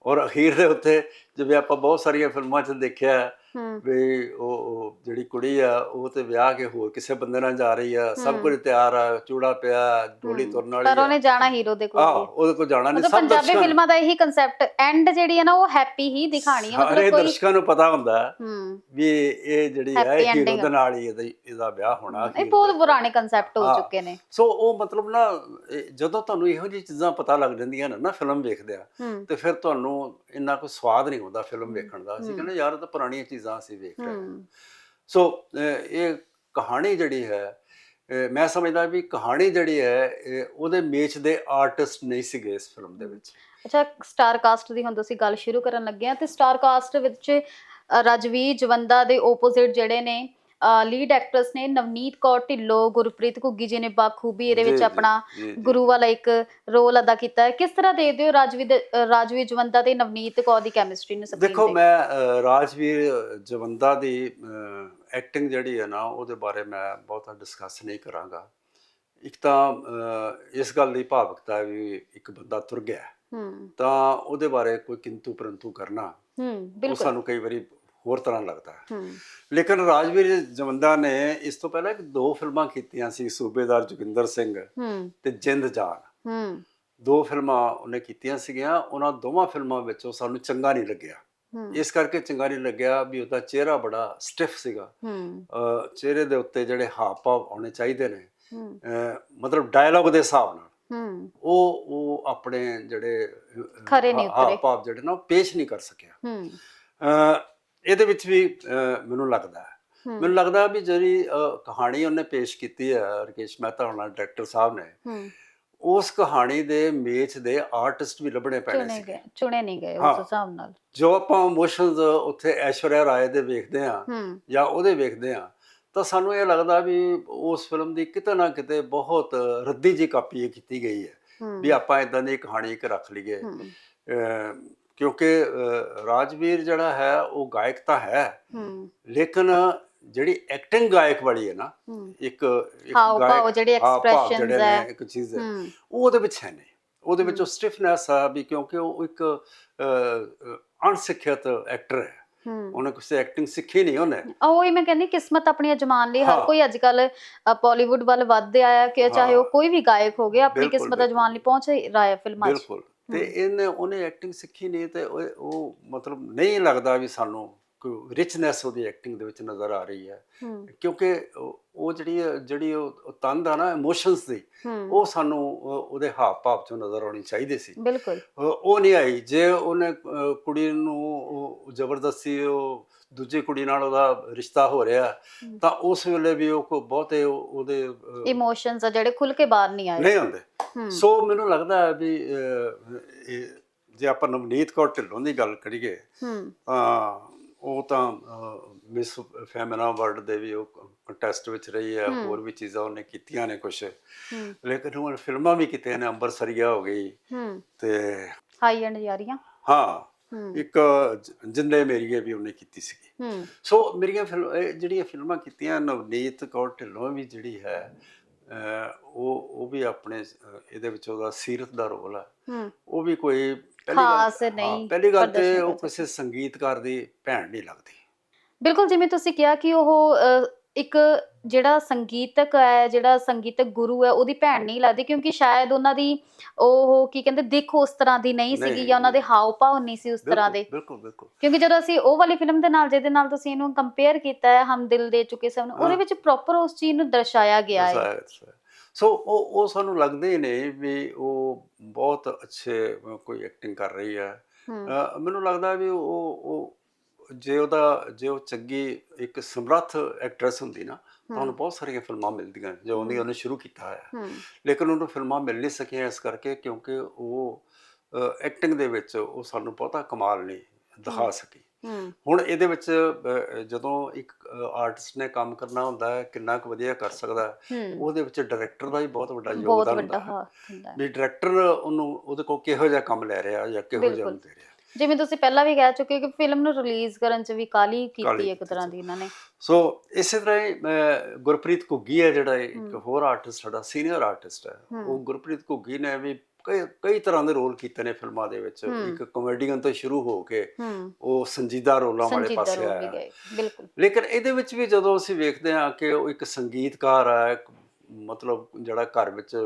ਔਰ ਅਖੀਰ ਦੇ ਉੱਤੇ ਜਿਵੇਂ ਆਪਾਂ ਬਹੁਤ ਸਾਰੀਆਂ ਫਿਲਮਾਂ 'ਚ ਦੇਖਿਆ ਵੀ ਉਹ ਜਿਹੜੀ ਕੁੜੀ ਆ ਉਹ ਤੇ ਵਿਆਹ ਕੇ ਹੋਰ ਕਿਸੇ ਬੰਦੇ ਨਾਲ ਜਾ ਰਹੀ ਆ ਸਭ। ਕੁਝ ਤਿਆਰ ਆ ਚੂੜਾ ਪਿਆ ਡੋਲੀ। ਤੁਰਨ ਵਾਲੀ ਪਰ ਆ ਉਹਨੇ ਜਾਣਾ ਹੀਰੋ ਦੇ ਕੋਲ ਹੀ। ਉਹਦੇ ਕੋਲ ਜਾਣਾ ਨਹੀਂ ਸਭ ਪੰਜਾਬੀ ਫਿਲਮਾਂ ਦਾ ਇਹੀ ਕਨਸੈਪਟ ਐਂਡ ਜਿਹੜੀ ਹੈ ਨਾ ਉਹ ਹੈਪੀ ਹੀ ਦਿਖਾਣੀ ਸਾਰੇ ਮਤਲਬ ਕੋਈ ਦਰਸ਼ਕਾਂ ਨੂੰ ਪਤਾ ਹੁੰਦਾ ਵੀ ਇਹ ਜਿਹੜੀ ਹੈ ਹੀਰੋ ਦੇ ਨਾਲ ਹੀ ਇਹਦਾ ਵਿਆਹ ਹੋਣਾ ਇਹ ਬਹੁਤ। ਪੁਰਾਣੇ ਕਨਸੈਪਟ ਹੋ। ਚੁੱਕੇ ਨੇ ਸੋ ਉਹ ਮਤਲਬ ਨਾ ਜਦੋਂ ਤੁਹਾਨੂੰ ਇਹੋ ਜਿਹੀ ਚੀਜ਼ਾਂ ਪਤਾ ਲੱਗ ਜਾਂਦੀਆਂ ਨੇ ਨਾ ਫਿਲਮ ਵੇਖਦੇ ਆ ਤੇ ਫਿਰ ਤੁਹਾਨੂੰ ਇੰਨਾ ਕੋਈ ਸਵਾਦ ਨਹੀਂ ਹੁੰਦਾ ਫਿਲਮ ਵੇਖਣ ਦਾ ਅਸੀਂ। ਕਹਿੰਦੇ ਯਾਰ ਇਹ ਤਾਂ ਪੁਰਾਣੀਆਂ ਚੀਜ਼ਾਂ ਅਸੀਂ ਵੇਖ ਰਹੇ ਹਾਂ। ਸੋ ਇਹ ਕਹਾਣੀ ਜਿਹੜੀ ਹੈ ਮੈਂ ਸਮਝਦਾ ਵੀ ਕਹਾਣੀ ਜਿਹੜੀ ਹੈ ਉਹਦੇ ਮੇਚ ਦੇ ਆਰਟਿਸਟ ਨਹੀਂ ਸੀਗੇ ਇਸ ਫਿਲਮ ਦੇ ਵਿੱਚ। ਅੱਛਾ ਸਟਾਰ ਕਾਸਟ ਦੀ ਹੁਣ ਤੁਸੀਂ ਗੱਲ ਸ਼ੁਰੂ ਕਰਨ ਲੱਗੇ ਆ ਤੇ ਸਟਾਰ ਕਾਸਟ ਵਿੱਚ ਅ, ਰਾਜਵੀਰ ਜਵੰਦਾ ਦੇ ਆਪੋਜ਼ਿਟ ਜਿਹੜੇ ਨੇ ਲੀਡ ਐਕਟਰਸ ਨੇ ਨਵਨੀਤ ਕੌਰ ਢਿੱਲੋਂ ਗੁਰਪ੍ਰੀਤ ਘੁੱਗੀ ਜੀ ਨੇ ਬਾਖੂਬੀ ਇਹਦੇ ਵਿੱਚ ਆਪਣਾ। ਗੁਰੂ ਵਾਲਾ ਇੱਕ ਰੋਲ ਅਦਾ ਕੀਤਾ ਹੈ। ਕਿਸ ਤਰ੍ਹਾਂ ਦੇਖਦੇ ਹੋ ਰਾਜਵੀਰ ਰਾਜਵੀਰ ਜਵੰਦਾ ਤੇ ਨਵਨੀਤ ਕੌਰ ਦੀ ਕੈਮਿਸਟਰੀ ਨੂੰ ਦੇਖੋ ਮੈਂ ਰਾਜਵੀਰ ਜਵੰਦਾ ਦੀ ਐਕਟਿੰਗ ਜਿਹੜੀ ਹੈ ਨਾ ਉਹਦੇ ਬਾਰੇ ਮੈਂ ਬਹੁਤਾ ਡਿਸਕਸ ਨਹੀਂ ਕਰਾਂਗਾ। ਇੱਕ ਤਾਂ ਇਸ ਗੱਲ ਦੀ ਭਾਵੁਕਤਾ ਵੀ ਇੱਕ ਬੰਦਾ ਤੁਰ ਗਿਆ। ਤਾਂ ਉਹਦੇ ਬਾਰੇ ਕੋਈ ਕਿੰਤੂ ਪਰੰਤੂ ਕਰਨਾ ਹੂੰ ਬਿਲਕੁਲ। ਸਾਨੂੰ ਕਈ ਵਾਰੀ ਹੋਰ ਤਰ੍ਹਾਂ ਲੱਗਦਾ ਹੈ। ਲੇਕਿਨ ਰਾਜਵੀਰ ਜਵੰਦਾ ਨੇ ਇਸ ਤੋਂ ਪਹਿਲਾਂ ਇੱਕ ਦੋ ਫਿਲਮਾਂ ਕੀਤੀਆਂ ਸੀ ਸੂਬੇਦਾਰ ਜੋਗਿੰਦਰ ਸਿੰਘ ਤੇ ਜਿੰਦ ਜਾਨ। ਦੋ ਫਿਲਮਾਂ ਉਹਨੇ ਕੀਤੀਆਂ ਸੀਗੀਆਂ ਉਹਨਾਂ ਦੋਵਾਂ ਫਿਲਮਾਂ ਵਿੱਚ ਉਹ ਸਾਨੂੰ ਚੰਗਾ ਨਹੀਂ ਲੱਗਿਆ। ਇਸ ਕਰਕੇ ਚੰਗਾ ਨਹੀਂ ਲੱਗਿਆ ਵੀ ਉਹਦਾ ਚਿਹਰਾ ਬੜਾ ਸਟਿਫ ਸੀਗਾ। ਚਿਹਰੇ ਦੇ ਉੱਤੇ ਜਿਹੜੇ ਹਾਵ ਭਾਵ ਆਉਣੇ ਚਾਹੀਦੇ ਨੇ ਮਤਲਬ ਡਾਇਲੌਗ ਦੇ ਹਿਸਾਬ ਨਾਲ। ਉਹ ਉਹ ਆਪਣੇ ਜਿਹੜੇ ਖਰੇ ਨਹੀਂ ਹਾਵ ਉਤਰੇ। ਭਾਵ ਜਿਹੜੇ ਨਾ ਪੇਸ਼ ਨਹੀਂ ਕਰ ਸਕਿਆ। ਇਹਦੇ ਵਿੱਚ ਵੀ ਮੈਨੂੰ ਲੱਗਦਾ ਮੈਨੂੰ ਲੱਗਦਾ ਵੀ ਜਿਹੜੀ ਕਹਾਣੀ ਉਹਨੇ ਪੇਸ਼ ਕੀਤੀ ਹੈ ਰਕੇਸ਼ ਮਹਿਤਾ ਹੋਣਾ ਡਾਇਰੈਕਟਰ ਸਾਹਿਬ ਨੇ ਉਸ ਕਹਾਣੀ ਦੇ ਮੇਚ ਦੇ ਆਰਟਿਸਟ ਵੀ ਲੱਭਣੇ ਪੈਣੇ ਚੁਣੇ ਸੀ। ਗਏ ਚੁਣੇ ਨਹੀਂ ਗਏ। ਉਸ ਹਿਸਾਬ ਨਾਲ। ਜੋ ਆਪਾਂ ਇਮੋਸ਼ਨਸ ਉੱਥੇ ਐਸ਼ਵਰਿਆ ਰਾਏ ਦੇ ਵੇਖਦੇ ਆ ਜਾਂ ਉਹਦੇ ਵੇਖਦੇ ਆ ਤਾਂ ਸਾਨੂੰ ਇਹ ਲੱਗਦਾ ਵੀ ਉਸ ਫਿਲਮ ਦੀ ਕਿਤੇ ਨਾ ਕਿਤੇ ਬਹੁਤ ਰੱਦੀ ਜੀ ਕਾਪੀ ਕੀਤੀ ਗਈ ਹੈ। ਵੀ ਆਪਾਂ ਇਦਾਂ ਦੀ ਕਹਾਣੀ ਇੱਕ ਰੱਖ ਲਈਏ। ਕਿਉਂਕਿ ਰਾਜਵੀਰ ਜਿਹੜਾ ਹੈ ਉਹ ਗਾਇਕ ਤਾਂ ਹੈ ਲੇਕਿਨ ਜਿਹੜੀ ਐਕਟਿੰਗ ਗਾਇਕ ਵਾਲੀ ਹੈ ਨਾ ਇੱਕ ਇੱਕ ਹਾਵ ਭਾਵ ਜਿਹੜੇ ਜਿਹੜੇ ਹੈ। ਇੱਕ ਚੀਜ਼ ਹੈ। ਉਹ ਉਹਦੇ ਵਿੱਚ ਹੈ ਨਹੀਂ। ਉਹਦੇ ਵਿੱਚ। ਉਹ ਸਟਿਫਨੈਸ ਆ ਵੀ ਕਿਉਂਕਿ ਉਹ ਇੱਕ ਅਣਸਿੱਖਿਅਤ ਐਕਟਰ ਹੈ। ਉਹਨੇ ਕਿਸੇ ਐਕਟਿੰਗ ਸਿੱਖੀ ਨਹੀਂ ਉਹਨੇ। ਉਹ ਹੀ ਮੈਂ ਕਹਿੰਦੀ ਕਿਸਮਤ ਆਪਣੀ ਅਜਮਾਨ ਲਈ ਹਰ। ਕੋਈ ਅੱਜ ਕੱਲ ਬਾਲੀਵੁੱਡ ਵੱਲ ਵੱਧ ਆਇਆ ਕਿ ਚਾਹੇ ਉਹ। ਕੋਈ ਵੀ ਗਾਇਕ ਹੋ ਗਿਆ ਆਪਣੀ ਕਿਸਮਤ ਅਜਮਾਨ ਲਈ ਪਹੁੰਚ ਰਿਹਾ ਹੈ ਫਿਲਮਾਂ 'ਚ। ਬਿਲਕੁਲ। ਤੇ। ਇਹਨੇ ਉਹਨੇ ਐਕਟਿੰਗ ਸਿੱਖੀ ਨਹੀਂ ਤੇ ਉਹ ਮਤਲਬ ਨਹੀਂ ਲੱਗਦਾ ਵੀ ਸਾਨੂੰ ਕੋਈ ਰਿਚਨੈਸ ਉਹਦੀ ਐਕਟਿੰਗ ਦੇ ਵਿੱਚ ਨਜ਼ਰ ਆ ਰਹੀ ਹੈ। ਕਿਉਂਕਿ ਉਹ ਜਿਹੜੀ ਜਿਹੜੀ ਉਹ ਤੰਦ ਆ ਨਾ ਇਮੋਸ਼ਨਸ ਦੀ ਉਹ ਸਾਨੂੰ ਉਹ- ਉਹਦੇ ਹਾਵ ਭਾਵ ਚੋਂ ਨਜ਼ਰ ਆਉਣੀ ਚਾਹੀਦੀ ਸੀ। ਬਿਲਕੁਲ। ਉਹ ਨਹੀਂ ਆਈ। ਜੇ ਉਹਨੇ ਕੁੜੀ ਨੂੰ ਜ਼ਬਰਦਸਤੀ ਉਹ ਦੂਜੀ ਕੁੜੀ ਨਾਲ ਉਹਦਾ ਰਿਸ਼ਤਾ ਹੋ ਰਿਹਾ। ਤਾਂ ਉਸ ਵੇਲੇ ਵੀ ਉਹ ਕੋ ਬਹੁਤੇ ਉਹ- ਉਹਦੇ ਇਮੋਸ਼ਨਸ ਆ ਜਿਹੜੇ ਖੁੱਲ ਕੇ ਬਾਹਰ ਨਹੀਂ ਆਏ। ਨਹੀਂ ਹੁੰਦੇ ਸੋ ਮੈਨੂੰ ਲੱਗਦਾ ਹੈ ਵੀ ਜੇ ਆਪਾਂ ਨਵਨੀਤ ਕੌਰ ਢਿੱਲੋਂ ਦੀ ਗੱਲ ਕਰੀਏ ਤਾਂ ਉਹ ਤਾਂ ਮਿਸ ਫੈਮਿਨਾ ਵਰਲਡ ਦੇ ਵੀ ਉਹ ਕੰਟੈਸਟ ਵਿੱਚ ਰਹੀ ਹੈ। ਹੋਰ ਵੀ ਚੀਜ਼ਾਂ ਉਹਨੇ ਕੀਤੀਆਂ ਨੇ ਕੁਝ ਲੇਕਿਨ ਉਹ ਫਿਲਮਾਂ ਵੀ ਕੀਤੀਆਂ ਨੇ ਅੰਬਰਸਰੀਆ ਹੋ ਗਈ। ਤੇ ਹਾਈ ਐਂਡ ਯਾਰੀਆਂ ਹੂੰ। ਇੱਕ ਜਿੰਦੇ ਮੇਰੀਏ ਵੀ ਉਹਨੇ ਕੀਤੀ ਹੂੰ। ਸੋ ਮੇਰੀਆਂ ਫਿਲਮ ਜਿਹੜੀਆਂ ਫਿਲਮਾਂ ਕੀਤੀਆਂ ਨਵਨੀਤ ਕੌਰ ਢਿੱਲੋਂ ਵੀ ਜਿਹੜੀ ਹੈ ਉਹ ਉਹ ਵੀ ਆਪਣੇ ਇਹਦੇ ਵਿੱਚ ਉਹਦਾ ਸੀਰਤ ਦਾ ਰੋਲ ਹੂੰ। ਉਹ ਵੀ ਕੋਈ ਪਹਿਲੀ ਗੱਲ- ਖਾਸ ਹਾਂ, ਨਹੀਂ ਪਹਿਲੀ ਗੱਲ ਤੇ ਉਹ ਕਿਸੇ ਸੰਗੀਤਕਾਰ ਦੀ ਭੈਣ ਨਹੀਂ ਲੱਗਦੀ। ਬਿਲਕੁਲ ਜਿਵੇਂ ਤੁਸੀਂ ਕਿਹਾ ਕਿ ਉਹ ਇੱਕ ਜਿਹੜਾ ਸੰਗੀਤਕ ਹੈ ਜਿਹੜਾ ਸੰਗੀਤਕ ਗੁਰੂ ਹੈ ਉਹਦੀ ਭੈਣ ਨਹੀਂ ਲੱਗਦੀ ਕਿਉਂਕਿ ਸ਼ਾਇਦ ਉਹਨਾਂ ਦੀ ਉਹ ਕੀ ਕਹਿੰਦੇ ਦਿੱਖ ਉਸ ਤਰ੍ਹਾਂ ਦੀ ਨਹੀਂ ਸੀਗੀ ਜਾਂ ਉਹਨਾਂ ਦੇ। ਹਾਵ ਭਾਵ ਨਹੀਂ ਸੀ ਉਸ ਤਰ੍ਹਾਂ ਦੇ ਬਿਲਕੁਲ ਬਿਲਕੁਲ ਕਿਉਂਕਿ ਜਦੋਂ ਅਸੀਂ ਉਹ ਵਾਲੀ ਫਿਲਮ ਦੇ ਨਾਲ ਜਿਹਦੇ ਨਾਲ ਤੁਸੀਂ ਇਹਨੂੰ ਕੰਪੇਅਰ ਕੀਤਾ ਹੈ ਹਮ ਦਿਲ ਦੇ ਚੁੱਕੇ ਸਭ ਨੂੰ ਉਹਦੇ। ਵਿੱਚ ਪ੍ਰੋਪਰ ਉਸ ਚੀਜ਼ ਨੂੰ ਦਰਸਾਇਆ ਗਿਆ ਹੈ। ਸੋ ਉਹ ਉਹ ਸਾਨੂੰ ਲੱਗਦੇ ਨੇ ਵੀ ਉਹ ਬਹੁਤ ਅੱਛੇ ਕੋਈ ਐਕਟਿੰਗ ਕਰ ਰਹੀ ਹੈ ਮੈਨੂੰ ਲੱਗਦਾ ਵੀ ਉਹ ਉਹ ਜੇ ਉਹਦਾ ਜੇ ਉਹ ਚੰਗੀ ਇੱਕ ਸਮਰੱਥ ਐਕਟਰੈਸ ਹੁੰਦੀ ਨਾ ਤਾਂ ਉਹਨੂੰ ਬਹੁਤ ਸਾਰੀਆਂ ਫਿਲਮਾਂ ਮਿਲਦੀਆਂ ਜੋ ਉਹਨੇ। ਉਹਨੇ ਸ਼ੁਰੂ ਕੀਤਾ ਹੂੰ। ਲੇਕਿਨ ਉਹਨੂੰ ਫਿਲਮਾਂ ਮਿਲ ਨਹੀਂ ਸਕੀਆਂ ਇਸ ਕਰਕੇ ਕਿਉਂਕਿ ਉਹ ਐਕਟਿੰਗ ਦੇ ਵਿੱਚ ਉਹ ਸਾਨੂੰ ਬਹੁਤਾ ਕਮਾਲ ਨਹੀਂ ਦਿਖਾ। ਸਕੀ। ਹੁਣ ਇਹਦੇ ਵਿੱਚ ਜਦੋਂ ਇੱਕ ਆਰਟਿਸਟ ਨੇ ਕੰਮ ਕਰਨਾ ਹੁੰਦਾ ਹੈ ਕਿੰਨਾ ਕੁ ਵਧੀਆ ਕਰ ਸਕਦਾ ਉਹਦੇ ਵਿੱਚ ਡਾਇਰੈਕਟਰ ਦਾ ਵੀ ਬਹੁਤ ਵੱਡਾ ਯੋਗਦਾਨ ਹੁੰਦਾ ਹੈ। ਵੀ ਡਾਇਰੈਕਟਰ ਉਹਨੂੰ ਉਹਦੇ ਕੋਲ ਕਿਹੋ ਜਿਹਾ ਕੰਮ ਲੈ ਰਿਹਾ ਜਾਂ ਕਿਹੋ ਜਿਹਾ ਦੇ ਰਿਹਾ। ਜਿਵੇਂ ਤੁਸੀਂ ਪਹਿਲਾਂ ਵੀ ਕਹਿ ਚੁੱਕੇ ਕਿ ਫਿਲਮ ਨੂੰ ਰਿਲੀਜ਼ ਕਰਨ 'ਚ ਵੀ ਕਾਲੀ ਕੀਤੀ ਕਾਹਲੀ ਇੱਕ ਤਰ੍ਹਾਂ। ਦੀ ਇਹਨਾਂ ਨੇ ਸੋ ਇਸੇ ਤਰ੍ਹਾਂ ਹੀ ਅਹ, ਗੁਰਪ੍ਰੀਤ ਘੁੱਗੀ ਹੈ ਜਿਹੜਾ ਇੱਕ ਹਮ। ਹੋਰ ਆਰਟਿਸਟ ਸਾਡਾ ਸੀਨੀਅਰ ਆਰਟਿਸਟ ਹੈ ਹਮ। ਉਹ ਗੁਰਪ੍ਰੀਤ ਘੁੱਗੀ ਨੇ ਵੀ ਕਈ ਕਈ ਤਰ੍ਹਾਂ ਦੇ ਰੋਲ ਕੀਤੇ ਨੇ ਫਿਲਮਾਂ ਦੇ ਵਿੱਚ। ਇੱਕ ਕਮੇਡੀਅਨ ਤੋਂ ਸ਼ੁਰੂ ਹੋ ਕੇ ਹੂੰ ਉਹ ਸੰਜੀਦਾ ਰੋਲਾਂ ਵਾਲੇ ਸੰਜੀਦਾ ਪਾਸੇ ਰੋਲ ਵੀ ਆਇਆ ਗਏ ਬਿਲਕੁਲ ਲੇਕਿਨ ਇਹਦੇ ਵਿੱਚ ਵੀ ਜਦੋਂ ਅਸੀਂ ਵੇਖਦੇ ਹਾਂ ਕਿ ਉਹ ਇੱਕ ਸੰਗੀਤਕਾਰ ਹੈ ਇੱਕ ਮਤਲਬ ਜਿਹੜਾ ਘਰ ਵਿੱਚ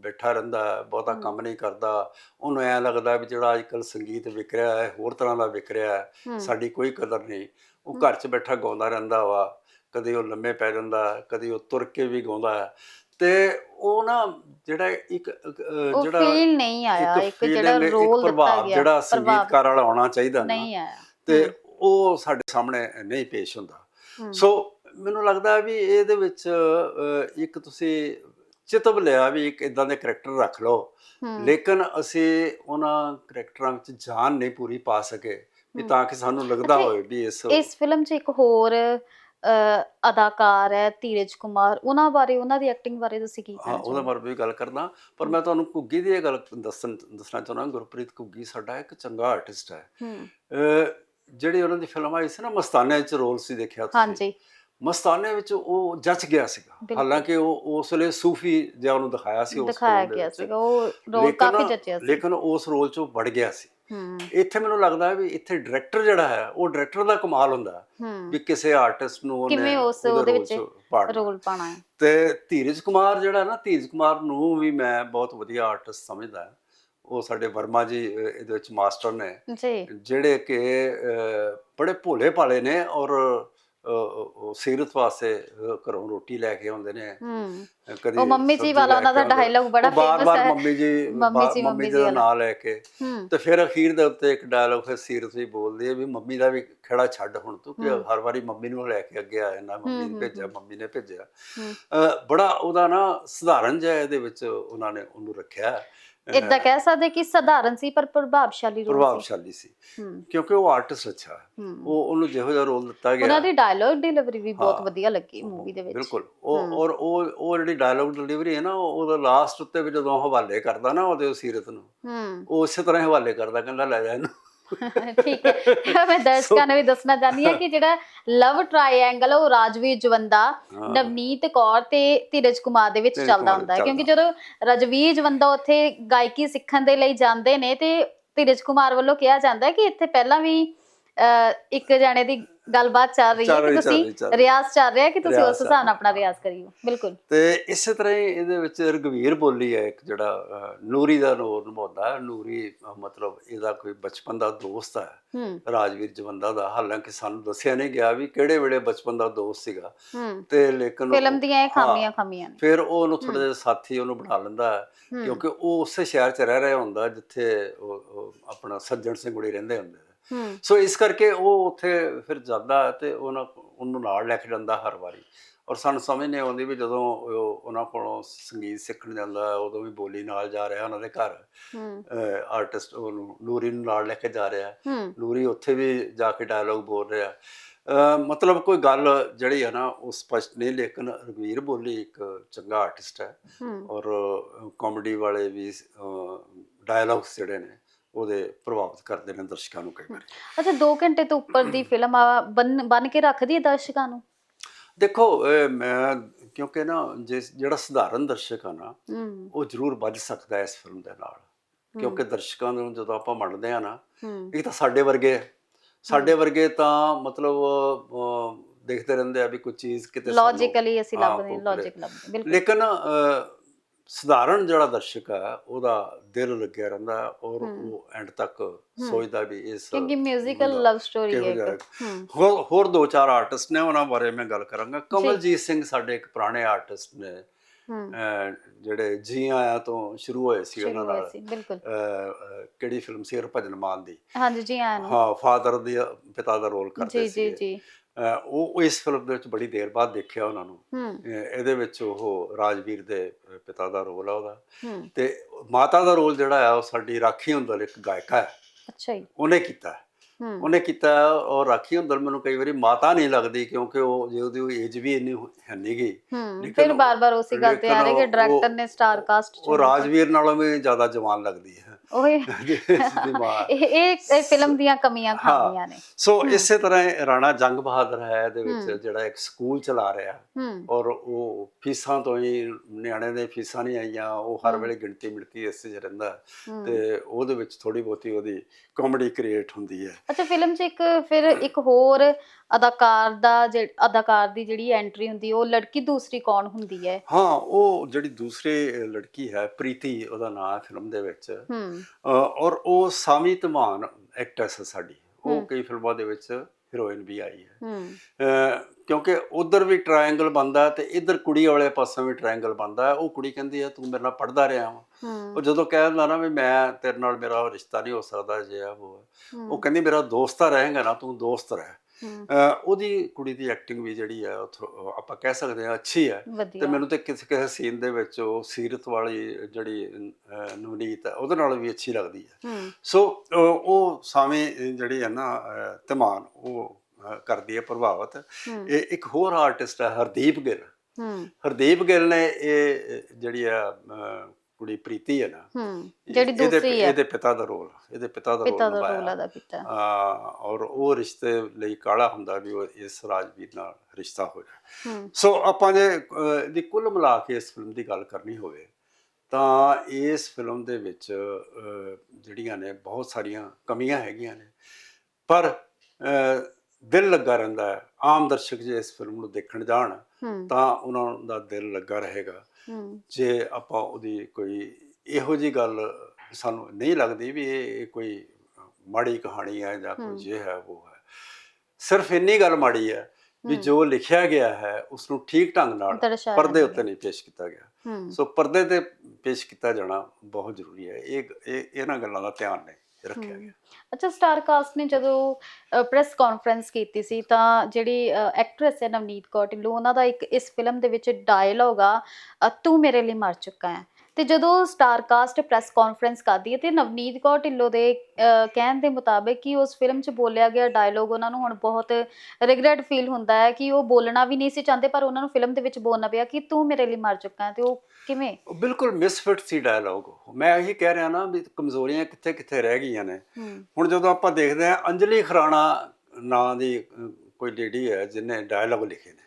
ਬੈਠਾ ਰਹਿੰਦਾ ਬਹੁਤਾ। ਕੰਮ ਨਹੀਂ ਕਰਦਾ। ਉਹਨੂੰ ਐ ਲੱਗਦਾ ਵੀ ਜਿਹੜਾ ਅੱਜਕੱਲ ਸੰਗੀਤ ਵਿਕ ਰਿਹਾ ਹੈ ਹੋਰ ਤਰ੍ਹਾਂ ਦਾ ਵਿਕ ਰਿਹਾ ਹੈ ਸਾਡੀ ਕੋਈ ਕਦਰ ਨਹੀਂ। ਉਹ। ਘਰ 'ਚ ਬੈਠਾ ਗਾਉਂਦਾ ਰਹਿੰਦਾ ਵਾ ਕਦੇ ਉਹ ਲੰਮੇ ਪੈ ਜਾਂਦਾ ਕਦੇ ਉਹ ਤੁਰ ਕੇ ਵੀ ਗਾਉਂਦਾ ਹੈ। ਤੇ ਉਹ ਨਾ ਜਿਹੜਾ ਇੱਕ ਜਿਹੜਾ ਫੀਲ ਨਹੀਂ ਆਇਆ ਇੱਕ ਜਿਹੜਾ ਰੋਲ ਦਿੱਤਾ ਗਿਆ ਜਿਹੜਾ ਸੰਗੀਤਕਾਰ ਵਾਲਾ ਆਉਣਾ ਚਾਹੀਦਾ ਨਾ ਨਹੀਂ ਆਇਆ। ਤੇ। ਉਹ ਸਾਡੇ ਸਾਹਮਣੇ ਨਹੀਂ ਪੇਸ਼ ਹੁੰਦਾ। ਸੋ ਮੈਨੂੰ ਲੱਗਦਾ ਵੀ ਇਹਦੇ ਵਿੱਚ ਇੱਕ ਤੁਸੀਂ ਚਿਤਵ ਲਿਆ ਵੀ ਇੱਕ ਇਦਾਂ ਦੇ ਕਰੈਕਟਰ ਰੱਖ ਲਓ। ਲੇਕਿਨ ਅਸੀਂ ਉਹਨਾਂ ਕਰੈਕਟਰਾਂ ਵਿੱਚ ਜਾਨ ਨਹੀਂ ਪੂਰੀ ਪਾ ਸਕੇ ਵੀ। ਤਾਂ ਕਿ ਸਾਨੂੰ ਲੱਗਦਾ ਹੋਵੇ ਵੀ ਇਸ ਇਸ ਫਿਲਮ 'ਚ ਇੱਕ ਹੋਰ ਅਦਾਕਾਰ ਹੈ ਧੀਰਜ ਕੁਮਾਰ। ਉਹਨਾਂ ਬਾਰੇ ਉਹਨਾਂ ਦੀ ਐਕਟਿੰਗ ਬਾਰੇ ਤੁਸੀਂ ਕੀ ਹਾਂ ਕਹਿਣਾ ਚਾਹੋਗੇ? ਬਾਰੇ ਵੀ ਗੱਲ ਕਰਦਾ। ਪਰ ਮੈਂ ਤੁਹਾਨੂੰ ਘੁੱਗੀ ਦੀ ਇਹ ਗੱਲ ਦੱਸਣ ਦੱਸਣਾ ਚਾਹੁੰਦਾ ਗੁਰਪ੍ਰੀਤ ਘੁੱਗੀ ਸਾਡਾ ਇੱਕ ਚੰਗਾ ਆਰਟਿਸਟ ਹੈ। ਜਿਹੜੀ ਉਹਨਾਂ ਦੀ ਫਿਲਮ ਆਈ ਸੀ ਨਾ ਮਸਤਾਨੇ ਚ ਰੋਲ ਸੀ ਦੇਖਿਆ ਤੁਸੀਂ। ਹਾਂਜੀ। ਮਸਤਾਨੇ ਵਿੱਚ ਉਹ ਜੱਜ ਗਿਆ ਸੀਗਾ। ਹਾਲਾਂਕਿ ਉਹ ਉਸ ਵੇਲੇ ਸੂਫੀ ਜਿਹਾ ਉਹਨੂੰ ਦਿਖਾਇਆ ਸੀ ਉਸ ਦਿਖਾਇਆ ਗਿਆ। ਸੀਗਾ ਉਹ ਰੋਲ ਕਾਫੀ ਜੱਜਿਆ ਸੀ ਲੇਕਿਨ ਉਸ ਰੋਲ ਚੋਂ ਵੜ ਗਿਆ ਸੀ ਇੱਥੇ ਮੈਨੂੰ ਲੱਗਦਾ ਹੈ ਵੀ ਇੱਥੇ ਡਾਇਰੈਕਟਰ ਜਿਹੜਾ ਹੈ ਉਹ ਡਾਇਰੈਕਟਰ ਦਾ ਕਮਾਲ ਹੁੰਦਾ ਵੀ ਕਿਸੇ ਆਰਟਿਸਟ ਨੂੰ ਉਹਨੇ ਕਿਵੇਂ ਉਸ ਉਹਦੇ ਵਿੱਚ। ਰੋਲ ਪਾਣਾ ਹੈ ਤੇ ਧੀਰਜ ਕੁਮਾਰ ਜਿਹੜਾ ਨਾ ਧੀਰਜ ਕੁਮਾਰ ਨੂੰ ਵੀ ਮੈਂ ਬਹੁਤ ਵਧੀਆ ਆਰਟਿਸਟ ਸਮਝਦਾ ਹਾਂ। ਉਹ ਸਾਡੇ ਵਰਮਾ ਜੀ ਇਹਦੇ ਵਿੱਚ ਮਾਸਟਰ ਨੇ ਜਿਹੜੇ ਕਿ ਬੜੇ ਭੋਲੇ ਭਾਲੇ ਨੇ ਔਰ ਸੀਰਤ ਵਾਸਤੇ ਘਰੋਂ ਰੋਟੀ ਲੈ ਕੇ ਆਉਂਦੇ ਨੇ। ਕਦੀ ਉਹ ਮੰਮੀ ਜੀ ਵਾਲਾ ਉਹਨਾਂ ਦਾ। ਡਾਇਲੌਗ ਬੜਾ ਫੇਮਸ ਹੈ। ਮੰਮੀ ਜੀ ਮੰਮੀ ਜੀ, ਮੰਮੀ ਜੀ ਦਾ ਵਾਲਾ। ਨਾਂ ਲੈ ਕੇ। ਤੇ ਫਿਰ ਅਖੀਰ ਦੇ ਉੱਤੇ ਇੱਕ ਡਾਇਲੌਗ ਫਿਰ ਸੀਰਤ ਵੀ ਬੋਲਦੀ ਹੈ ਵੀ ਮੰਮੀ ਦਾ ਵੀ ਖੜਾ ਛੱਡ ਹੁਣ ਤੂੰ ਕਿ। ਹਰ ਵਾਰੀ ਮੰਮੀ ਨੂੰ ਲੈ ਕੇ ਅੱਗੇ ਆ ਜਾਂਦਾ। ਮੰਮੀ ਨੇ ਭੇਜਿਆ। ਮੰਮੀ ਨੇ ਭੇਜਿਆ। ਬੜਾ ਉਹਦਾ ਨਾ ਸਧਾਰਨ ਜਿਹਾ ਇਹਦੇ ਵਿੱਚ ਉਹਨਾਂ ਨੇ ਉਹਨੂੰ ਰੱਖਿਆ। ਇਦਾਂ ਕਹਿ ਸਕਦੇ ਕਿ ਸਧਾਰਨ ਸੀ ਪਰ ਪ੍ਰਭਾਵਸ਼ਾਲੀ ਰੋਲ ਸੀ। ਪ੍ਰਭਾਵਸ਼ਾਲੀ ਸੀ। ਕਿਉਂਕਿ ਉਹ ਆਰਟਿਸਟ ਅੱਛਾ। ਉਹ ਉਹਨੂੰ ਜਿਹੋ ਜਿਹਾ ਰੋਲ ਦਿੱਤਾ ਗਿਆ। ਉਹਨਾਂ ਦੀ ਡਾਇਲੌਗ ਡਿਲੀਵਰੀ ਵੀ ਬਹੁਤ। ਵਧੀਆ ਲੱਗੀ ਮੂਵੀ ਦੇ ਵਿੱਚ। ਬਿਲਕੁਲ। ਉਹ। ਔਰ ਉਹ ਉਹ ਜਿਹੜੀ ਡਾਇਲੌਗ ਡਿਲੀਵਰੀ ਹੈ ਨਾ ਉਹ- ਉਹਦਾ ਲਾਸਟ ਉੱਤੇ ਵੀ ਜਦੋਂ ਹਵਾਲੇ ਕਰਦਾ ਨਾ ਉਹਦੇ ਸੀਰਤ ਨੂੰ ਹੂੰ। ਉਹ ਉਸੇ ਤਰ੍ਹਾਂ ਹਵਾਲੇ ਕਰਦਾ ਕਹਿੰਦਾ ਲੈ ਜਾ ਇਹਨੂੰ। ਠੀਕ ਹੈ ਮੈਂ ਦਰਸ਼ਕਾਂ ਨੂੰ ਵੀ ਦੱਸਣਾ ਚਾਹੁੰਦੀ ਹਾਂ ਕਿ ਜਿਹੜਾ ਲਵ ਟ੍ਰਾਇਐਂਗਲ ਉਹ ਰਾਜਵੀਰ ਜਵੰਦਾ। ਨਵਨੀਤ ਕੌਰ ਤੇ ਧੀਰਜ ਕੁਮਾਰ ਦੇ ਵਿੱਚ ਚੱਲਦਾ ਹੁੰਦਾ ਹੈ। ਕਿਉਂਕਿ ਜਦੋਂ ਰਜਵੀਰ ਜਵੰਦਾ ਉੱਥੇ ਗਾਇਕੀ ਸਿੱਖਣ ਦੇ ਲਈ ਜਾਂਦੇ ਨੇ ਤੇ ਧੀਰਜ ਕੁਮਾਰ ਵੱਲੋਂ ਕਿਹਾ ਜਾਂਦਾ ਹੈ ਕਿ ਇੱਥੇ ਪਹਿਲਾਂ ਵੀ ਇੱਕ ਜਾਣੇ ਦੀ ਗੱਲਬਾਤ ਚੱਲ ਰਹੀ ਹੈ ਕਿ ਤੁਸੀਂ। ਰਿਆਜ਼ ਚੱਲ ਰਿਹਾ ਕਿ ਤੁਸੀਂ ਉਸ ਹਿਸਾਬ ਨਾਲ। ਆਪਣਾ ਰਿਆਜ਼ ਕਰਿਓ? ਬਿਲਕੁਲ। ਤੇ ਇਸੇ ਤਰ੍ਹਾਂ ਹੀ ਇਹਦੇ ਵਿੱਚ ਰਗਵੀਰ ਬੋਲੀ ਹੈ ਇੱਕ ਜਿਹੜਾ ਨੂਰੀ ਦਾ ਰੋਲ ਨਿਭਾਉਂਦਾ। ਨੂਰੀ ਮਤਲਬ ਇਹਦਾ ਕੋਈ ਬਚਪਨ ਦਾ ਦੋਸਤ ਹੈ। ਰਾਜਵੀਰ ਜਵੰਦਾ ਦਾ। ਹਾਲਾਂਕਿ ਸਾਨੂੰ ਦੱਸਿਆ ਨਹੀਂ ਗਿਆ ਵੀ ਕਿਹੜੇ ਵੇਲੇ ਬਚਪਨ ਦਾ ਦੋਸਤ ਸੀਗਾ। ਤੇ ਲੇਕਿਨ ਫਿਲਮ ਦੀਆਂ ਇਹ ਖਾਮੀਆਂ ਖਾਮੀਆਂ ਨੇ। ਫਿਰ ਉਹ ਉਹਨੂੰ ਥੋੜਾ ਜਿਹਾ ਸਾਥੀ ਉਹਨੂੰ ਬਣਾ ਲੈਂਦਾ ਕਿਉਂਕਿ ਉਹ ਉਸੇ ਸ਼ਹਿਰ 'ਚ ਰਹਿ ਰਿਹਾ ਹੁੰਦਾ ਜਿੱਥੇ ਆਪਣਾ ਸੱਜਣ ਸਿੰਘ ਗੁੜੀ ਰਹਿੰਦੇ ਹੁੰਦੇ ਸੋ ਇਸ ਕਰਕੇ ਉਹ ਉੱਥੇ ਫਿਰ ਜਾਂਦਾ ਤੇ ਉਹਨਾਂ ਉਹਨੂੰ ਨਾਲ ਲੈ ਕੇ ਜਾਂਦਾ ਹਰ ਵਾਰੀ। ਔਰ ਸਾਨੂੰ ਸਮਝ ਨਹੀਂ ਆਉਂਦੀ ਵੀ ਜਦੋਂ ਉਹ ਉਹਨਾਂ ਕੋਲੋਂ ਸੰਗੀਤ ਸਿੱਖਣ ਜਾਂਦਾ ਉਦੋਂ ਵੀ ਬੋਲੀ ਨਾਲ ਜਾ ਰਿਹਾ ਉਹਨਾਂ ਦੇ ਘਰ। ਆਰਟਿਸਟ ਉਹਨੂੰ ਨੂਰੀ ਨੂੰ ਨਾਲ ਲੈ ਕੇ ਜਾ ਰਿਹਾ। ਨੂਰੀ ਉੱਥੇ ਵੀ ਜਾ ਕੇ ਡਾਇਲੋਗ ਬੋਲ ਰਿਹਾ। ਮਤਲਬ ਕੋਈ ਗੱਲ ਜਿਹੜੀ ਹੈ ਨਾ ਉਹ ਸਪਸ਼ਟ ਨਹੀਂ ਲੇਕਿਨ ਰਗਵੀਰ ਬੋਲੀ ਇੱਕ ਚੰਗਾ ਆਰਟਿਸਟ ਹੂੰ। ਔਰ ਕਾਮੇਡੀ ਵਾਲੇ ਵੀ ਡਾਇਲੌਗਸ ਜਿਹੜੇ ਨੇ ਉਹਦੇ ਪ੍ਰਭਾਵਿਤ ਕਰਦੇ ਨੇ ਦਰਸ਼ਕਾਂ ਨੂੰ ਕਈ ਵਾਰੀ। ਅੱਛਾ 2 ਘੰਟੇ ਤੋਂ ਉੱਪਰ ਦੀ ਫਿਲਮ ਆ ਬਨ ਬਨ ਕੇ ਰੱਖਦੀ ਹੈ ਦਰਸ਼ਕਾਂ ਨੂੰ? ਦੇਖੋ ਮੈਂ ਕਿਉਂਕਿ ਨਾ ਜਿਸ ਜਿਹੜਾ ਸਧਾਰਨ ਦਰਸ਼ਕ ਆ ਨਾ ਉਹ ਜ਼ਰੂਰ ਵੱਜ ਸਕਦਾ ਇਸ ਫਿਲਮ ਦੇ ਨਾਲ। ਕਿਉਂਕਿ ਦਰਸ਼ਕਾਂ ਨੂੰ ਜਦੋਂ ਆਪਾਂ ਮੰਨਦੇ ਆ ਨਾ ਇਹ ਤਾਂ ਸਾਡੇ ਵਰਗੇ। ਸਾਡੇ ਵਰਗੇ ਤਾਂ ਮਤਲਬ ਦੇਖਦੇ ਰਹਿੰਦੇ ਆ ਵੀ ਕੋਈ ਚੀਜ਼ ਕਿਤੇ ਲੌਜੀਕਲੀ ਅਸੀਂ ਲੱਭਦੇ ਲੌਜੀਕ ਲੱਭਦੇ ਬਿਲਕੁਲ। ਲੇਕਿਨ ਸਧਾਰਨ ਜਿਹੜਾ ਦਰਸ਼ਕ ਹੈ ਉਹਦਾ ਦਿਲ ਲੱਗਿਆ ਰਹਿੰਦਾ ਔਰ। ਉਹ ਐਂਡ ਤੱਕ ਸੋਚਦਾ ਵੀ ਇਸ ਕਿਉਂਕਿ ਮਿਊਜ਼ੀਕਲ ਬੰਦਾ ਲਵ ਸਟੋਰੀ ਹੈ ਹੋਰ ਹੋਰ ਦੋ ਚਾਰ ਆਰਟਿਸਟ ਨੇ ਉਹਨਾਂ ਬਾਰੇ ਮੈਂ ਗੱਲ ਕਰਾਂਗਾ। ਕਮਲਜੀਤ ਸਿੰਘ ਸਾਡੇ ਇੱਕ ਪੁਰਾਣੇ ਆਰਟਿਸਟ ਨੇ। ਜਿਹੜੇ ਜੀ ਆਇਆਂ ਤੋਂ ਸ਼ੁਰੂ ਹੋਏ ਸੀ ਉਹਨਾਂ ਨਾਲ। ਸੀ ਕਿਹੜੀ ਫਿਲਮ ਸੀ? ਹਰਭਜਨ ਮਾਨ ਦੀ। ਹਾਂਜੀ ਜੀ ਆਇਆਂ ਨੂੰ। ਹਾਂ ਫਾਦਰ ਦੀ ਪਿਤਾ ਦਾ ਰੋਲ ਕਰਦੇ ਜੀ ਜੀ ਸੀ ਜੀ। ਉਹ ਇਸ ਫਿਲਮ ਦੇ ਵਿੱਚ ਬੜੀ ਦੇਰ ਬਾਅਦ ਦੇਖਿਆ ਉਹਨਾਂ ਨੂੰ। ਇਹਦੇ ਵਿੱਚ ਉਹ ਰਾਜਵੀਰ ਦੇ ਪਿਤਾ ਦਾ ਰੋਲ ਆ ਉਹਦਾ। ਤੇ ਮਾਤਾ ਦਾ ਰੋਲ ਜਿਹੜਾ ਆ ਉਹ ਸਾਡੀ ਰਾਖੀ ਹੁੰਦਲ ਇੱਕ ਗਾਇਕਾ ਹੈ। ਅੱਛਾ ਜੀ। ਉਹਨੇ ਕੀਤਾ। ਉਹਨੇ ਕੀਤਾ ਔਰ ਰਾਖੀ ਹੁੰਦਲ ਮੈਨੂੰ ਕਈ ਵਾਰੀ ਮਾਤਾ ਨਹੀਂ ਲੱਗਦੀ ਕਿਉਂਕਿ ਉਹ ਜੇ ਉਹਦੀ ਏਜ ਵੀ ਇੰਨੀ ਹੈ ਨਹੀਂ ਗਈ ਫਿਰ ਬਾਰ-ਬਾਰ ਉਸੇ ਗੱਲ ਤੇ ਆ ਰਹੇ ਕਿ ਡਾਇਰੈਕਟਰ ਨੇ ਸਟਾਰ ਕਾਸਟ ਉਹ ਰਾਜਵੀਰ ਨਾਲੋਂ ਵੀ ਜ਼ਿਆਦਾ ਜਵਾਨ ਲੱਗਦੀ ਹੈ। ਓਏ ਦੇਸ਼ ਦੀ ਮਾਂ ਇਹ ਇਹ ਇਹ ਫਿਲਮ ਦੀਆਂ ਕਮੀਆਂ ਹਾਂ। ਖਾਮੀਆਂ ਨੇ ਸੋ ਹਮ। ਇਸੇ ਤਰ੍ਹਾਂ ਇਹ ਰਾਣਾ ਜੰਗ ਬਹਾਦਰ ਹੈ ਇਹਦੇ ਵਿੱਚ ਹਮ। ਜਿਹੜਾ ਇੱਕ ਸਕੂਲ ਚਲਾ ਰਿਹਾ ਔਰ ਉਹ ਫੀਸਾਂ ਤੋਂ ਹੀ ਨਿਆਣੇ ਦੇ ਫੀਸਾਂ ਨਹੀਂ ਆਈਆਂ ਉਹ ਹਰ। ਵੇਲੇ ਗਿਣਤੀ ਮਿਣਤੀ ਇਸ 'ਚ ਰਹਿੰਦਾ ਹੂੰ। ਤੇ ਉਹਦੇ ਵਿੱਚ ਥੋੜੀ ਬਹੁਤੀ ਉਹਦੀ ਕਾਮੇਡੀ ਕ੍ਰੀਏਟ ਹੁੰਦੀ ਹੈ ਅੱਛਾ ਫਿਲਮ 'ਚ ਇੱਕ ਫਿਰ ਇੱਕ ਹੋਰ ਅਦਾਕਾਰ ਦਾ ਜਿਹ- ਅਦਾਕਾਰ ਦੀ ਜਿਹੜੀ ਐਂਟਰੀ ਹੁੰਦੀ ਉਹ ਲੜਕੀ ਦੂਸਰੀ ਕੌਣ ਹੁੰਦੀ ਹੈ? ਹਾਂ ਉਹ ਜਿਹੜੀ ਦੂਸਰੇ ਲੜਕੀ ਹੈ ਪ੍ਰੀਤੀ ਉਹਦਾ ਨਾਮ ਹੈ ਫਿਲਮ ਦੇ ਵਿੱਚ। ਹੂੰ। ਅ, ਔਰ ਉਹ ਸਾਮੀ ਧਮਾਨ ਐਕਟਰਸ ਹੈ ਸਾਡੀ। ਉਹ ਹਮ। ਕਈ ਫਿਲਮਾਂ ਦੇ ਵਿੱਚ ਹੀਰੋਇਨ ਵੀ ਆਈ ਹੈ। ਹੂੰ। ਅ, ਕਿਉਂਕਿ ਉਧਰ ਵੀ ਟਰਾਇੰਗਲ ਬੰਦਾ ਤੇ ਇੱਧਰ ਕੁੜੀ ਵਾਲੇ ਪਾਸੋਂ ਵੀ ਟਰਾਇੰਗਲ ਬੰਦਾ ਹੈ। ਉਹ ਕੁੜੀ ਕਹਿੰਦੀ ਹੈ ਤੂੰ ਮੇਰੇ ਨਾਲ ਪੜਦਾ ਰਿਹਾ ਵਾ। ਉਹ ਹੂੰ ਜਦੋਂ ਕਹਿੰਦਾ ਨਾ ਵੀ ਮੈਂ ਤੇਰੇ ਨਾਲ ਮੇਰਾ ਰਿਸ਼ਤਾ ਨਹੀਂ ਹੋ ਸਕਦਾ ਜੇ ਆ ਉਹ ਹੈ। ਉਹ ਹੂੰ ਕਹਿੰਦੀ ਮੇਰਾ ਦੋਸਤ ਤਾਂ ਰਹੇਗਾ ਨਾ ਤੂੰ ਦੋਸਤ ਰਹਿ। ਉਹਦੀ ਕੁੜੀ ਦੀ ਐਕਟਿੰਗ ਵੀ ਜਿਹੜੀ ਥੋ- ਆਪਾਂ ਕਹਿ ਸਕਦੇ ਹਾਂ ਅੱਛੀ ਹੈ ਤੇ ਮੈਨੂੰ ਤੇ ਕਿਸੇ ਕਿਸੇ ਸੀਨ ਦੇ ਵਿੱਚ ਉਹ ਸੀਰਤ ਵਾਲੀ ਜਿਹੜੀ ਨਵਨੀਤ ਹੈ ਉਹਦੇ ਨਾਲ ਵੀ ਅੱਛੀ ਲੱਗਦੀ ਹੂੰ। ਸੋ ਉਹ ਸਾਵੇਂ ਜਿਹੜੀ ਹੈ ਨਾ ਧਮਾਨ ਉਹ ਕਰਦੀ ਹੈ ਪ੍ਰਭਾਵਿਤ। ਇਹ ਇੱਕ ਹੋਰ ਆਰਟਿਸਟ ਹੈ ਹਰਦੀਪ ਗਿੱਲ। ਹਰਦੀਪ ਗਿੱਲ ਨੇ ਇਹ ਜਿਹੜੀ ਆ ਕੁੜੀ ਪ੍ਰੀਤੀ ਹੈ ਨਾ ਹੂੰ ਜਿਹੜੀ ਦੂਸਰੀ ਹੈ। ਇਹਦੇ ਪਿਤਾ ਦਾ ਰੋਲ ਇਹਦੇ ਪਿਤਾ ਦਾ ਰੋਲ ਪਿਤਾ ਦਾ ਰੋਲ ਨਿਭਾਇਆ ਅਦਾ ਕੀਤਾ ਅ, ਔਰ ਉਹ ਰਿਸ਼ਤੇ ਲਈ ਕਾਲਾ ਹੁੰਦਾ ਵੀ ਉਹ ਇਸ ਰਾਜਵੀਰ ਨਾਲ ਰਿਸ਼ਤਾ ਹੋ ਹੂੰ। ਸੋ ਆਪਾਂ ਜੇ ਦੀ ਕੁੱਲ ਮਿਲਾ ਕੇ ਇਸ ਫਿਲਮ ਦੀ ਗੱਲ ਕਰਨੀ ਹੋਵੇ ਤਾਂ ਇਸ ਫਿਲਮ ਦੇ ਵਿੱਚ ਜਿਹੜੀਆਂ ਨੇ ਬਹੁਤ ਸਾਰੀਆਂ ਕਮੀਆਂ ਹੈਗੀਆਂ ਨੇ। ਪਰ ਦਿਲ ਲੱਗਾ ਰਹਿੰਦਾ ਹੈ। ਆਮ ਦਰਸ਼ਕ ਜੇ ਇਸ ਫਿਲਮ ਨੂੰ ਦੇਖਣ ਜਾਣ ਤਾਂ ਉਹਨਾਂ ਦਾ ਦਿਲ ਲੱਗਾ ਰਹੇਗਾ। ਜੇ ਆਪਾਂ ਉਹਦੀ ਕੋਈ ਇਹੋ ਜੀ ਗੱਲ ਸਾਨੂੰ ਨਹੀਂ ਲੱਗਦੀ ਵੀ ਇਹ ਇਹ ਕੋਈ ਮਾੜੀ ਕਹਾਣੀ ਹੈ ਜਾਂ। ਕੋਈ ਜੇ ਹੈ ਉਹ ਹੈ। ਸਿਰਫ ਇੰਨੀ ਗੱਲ ਮਾੜੀ ਹੈ ਵੀ। ਜੋ ਲਿਖਿਆ ਗਿਆ ਹੈ ਉਸ ਨੂੰ ਠੀਕ ਢੰਗ ਨਾਲ ਪਰਦੇ ਉੱਤੇ ਨਹੀਂ ਪੇਸ਼ ਕੀਤਾ ਗਿਆ। ਸੋ ਪਰਦੇ ਤੇ ਪੇਸ਼ ਕੀਤਾ ਜਾਣਾ ਬਹੁਤ ਜ਼ਰੂਰੀ ਹੈ। ਇਹ ਇਹ ਇਹਨਾਂ ਗੱਲਾਂ ਦਾ ਧਿਆਨ ਨਹੀਂ। ਰੱਖਿਆ ਹਮ। ਗਿਆ ਅੱਛਾ ਸਟਾਰ ਕਾਸਟ ਨੇ ਜਦੋਂ ਪ੍ਰੈਸ ਕਾਨਫਰੰਸ ਕੀਤੀ ਸੀ ਤਾਂ ਜਿਹੜੀ ਐਕਟਰੈਸ ਹੈ ਨਵਨੀਤ ਕੌਰ ਢਿੱਲੋਂ ਉਹਨਾਂ ਦਾ ਇੱਕ ਇਸ ਫਿਲਮ ਦੇ ਵਿੱਚ ਡਾਇਲੌਗ ਆ ਤੂੰ ਮੇਰੇ ਲਈ ਮਰ ਚੁੱਕਾ ਹੈ ਤੇ ਜਦੋਂ ਸਟਾਰ ਕਾਸਟ ਪ੍ਰੈਸ ਕਾਨਫਰੰਸ ਕਰਦੀ ਹੈ ਤੇ ਨਵਨੀਤ ਕੌਰ ਢਿੱਲੋਂ ਦੇ ਕਹਿਣ ਦੇ ਮੁਤਾਬਕ ਕਿ ਉਸ ਫਿਲਮ 'ਚ ਬੋਲਿਆ ਗਿਆ ਡਾਇਲੌਗ ਉਹਨਾਂ ਨੂੰ ਹੁਣ ਬਹੁਤ ਰਿਗਰੈਟ ਫੀਲ ਹੁੰਦਾ ਹੈ ਕਿ ਉਹ ਬੋਲਣਾ ਵੀ ਨਹੀਂ ਸੀ ਚਾਹੁੰਦੇ ਪਰ ਉਹਨਾਂ ਨੂੰ ਫਿਲਮ ਦੇ ਵਿੱਚ ਬੋਲਣਾ ਪਿਆ ਕਿ ਤੂੰ ਮੇਰੇ ਲਈ ਮਰ ਚੁੱਕਾ ਹੈ ਤੇ ਉਹ ਕਿਵੇਂ? ਬਿਲਕੁਲ ਮਿਸਫਿਟ ਸੀ ਡਾਇਲੌਗ ਮੈਂ ਇਹੀ ਕਹਿ ਰਿਹਾ ਨਾ ਵੀ ਕਮਜ਼ੋਰੀਆਂ ਕਿੱਥੇ ਕਿੱਥੇ ਰਹਿ ਗਈਆਂ ਨੇ। ਹੁਣ ਜਦੋਂ ਆਪਾਂ ਦੇਖਦੇ ਹਾਂ ਅੰਜਲੀ ਖਰਾਣਾ ਨਾਂ ਦੀ ਕੋਈ ਲੇਡੀ ਹੈ ਜਿਹਨੇ ਡਾਇਲੌਗ ਲਿਖੇ ਨੇ।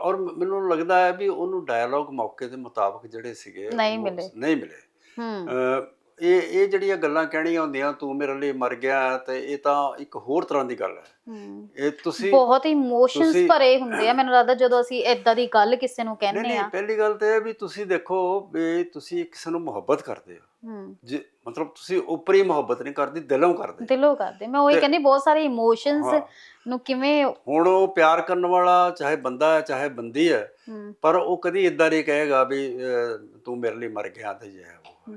ਔਰ ਮੈਨੂੰ ਲੱਗਦਾ ਹੈ ਵੀ ਉਹਨੂੰ ਡਾਇਲੌਗ ਮੌਕੇ ਦੇ ਮੁਤਾਬਕ ਜਿਹੜੇ ਸੀਗੇ ਨਹੀਂ ਮਿਲੇ। ਨਹੀਂ ਮਿਲੇ। ਇਹ ਇਹ ਜਿਹੜੀਆਂ ਗੱਲਾਂ ਕਹਿਣੀਆਂ ਹੁੰਦੀਆਂ ਤੂੰ ਮੇਰੇ ਲਈ ਮਰ ਗਿਆ ਤੇ ਇਹ ਤਾਂ ਇੱਕ ਹੋਰ ਤਰ੍ਹਾਂ ਦੀ ਗੱਲ ਹੈ। ਇਹ ਤੁਸੀਂ ਬਹੁਤ ਇਮੋਸ਼ਨਸ ਭਰੇ ਹੁੰਦੇ ਆ ਮੈਨੂੰ ਲੱਗਦਾ ਜਦੋਂ ਅਸੀਂ ਇਦਾਂ ਦੀ ਗੱਲ ਕਿਸੇ ਨੂੰ ਨਹੀਂ ਕਹਿੰਦੇ ਨਹੀਂ ਆ। ਪਹਿਲੀ ਗੱਲ ਤਾਂ ਇਹ ਵੀ ਤੁਸੀਂ ਦੇਖੋ ਵੀ ਤੁਸੀਂ ਕਿਸੇ ਨੂੰ ਮੁਹੱਬਤ ਕਰਦੇ ਹੋ। ਹੂੰ। ਜੇ ਮਤਲਬ ਤੁਸੀਂ ਉਪਰੀ ਮੁਹੱਬਤ ਨਹੀਂ ਕਰਦੇ ਦਿਲੋਂ ਕਰਦੇ। ਦਿਲੋਂ ਕਰਦੇ। ਮੈਂ ਉਹੀ ਕਹਿੰਦੀ ਬਹੁਤ ਸਾਰੇ ਇਮੋਸ਼ਨਸ। ਨੂੰ ਕਿਵੇਂ ਹੁਣ ਉਹ ਪਿਆਰ ਕਰਨ ਵਾਲਾ ਚਾਹੇ ਬੰਦਾ ਹੈ ਚਾਹੇ ਬੰਦੀ ਹੈ ਪਰ ਉਹ ਕਦੀ ਇਦਾਂ ਨਹੀਂ ਕਹੇਗਾ ਵੀ ਤੂੰ ਮੇਰੇ ਲਈ ਮਰ ਗਿਆ ਤੇ ਜੇ ਹੈ। ਉਹ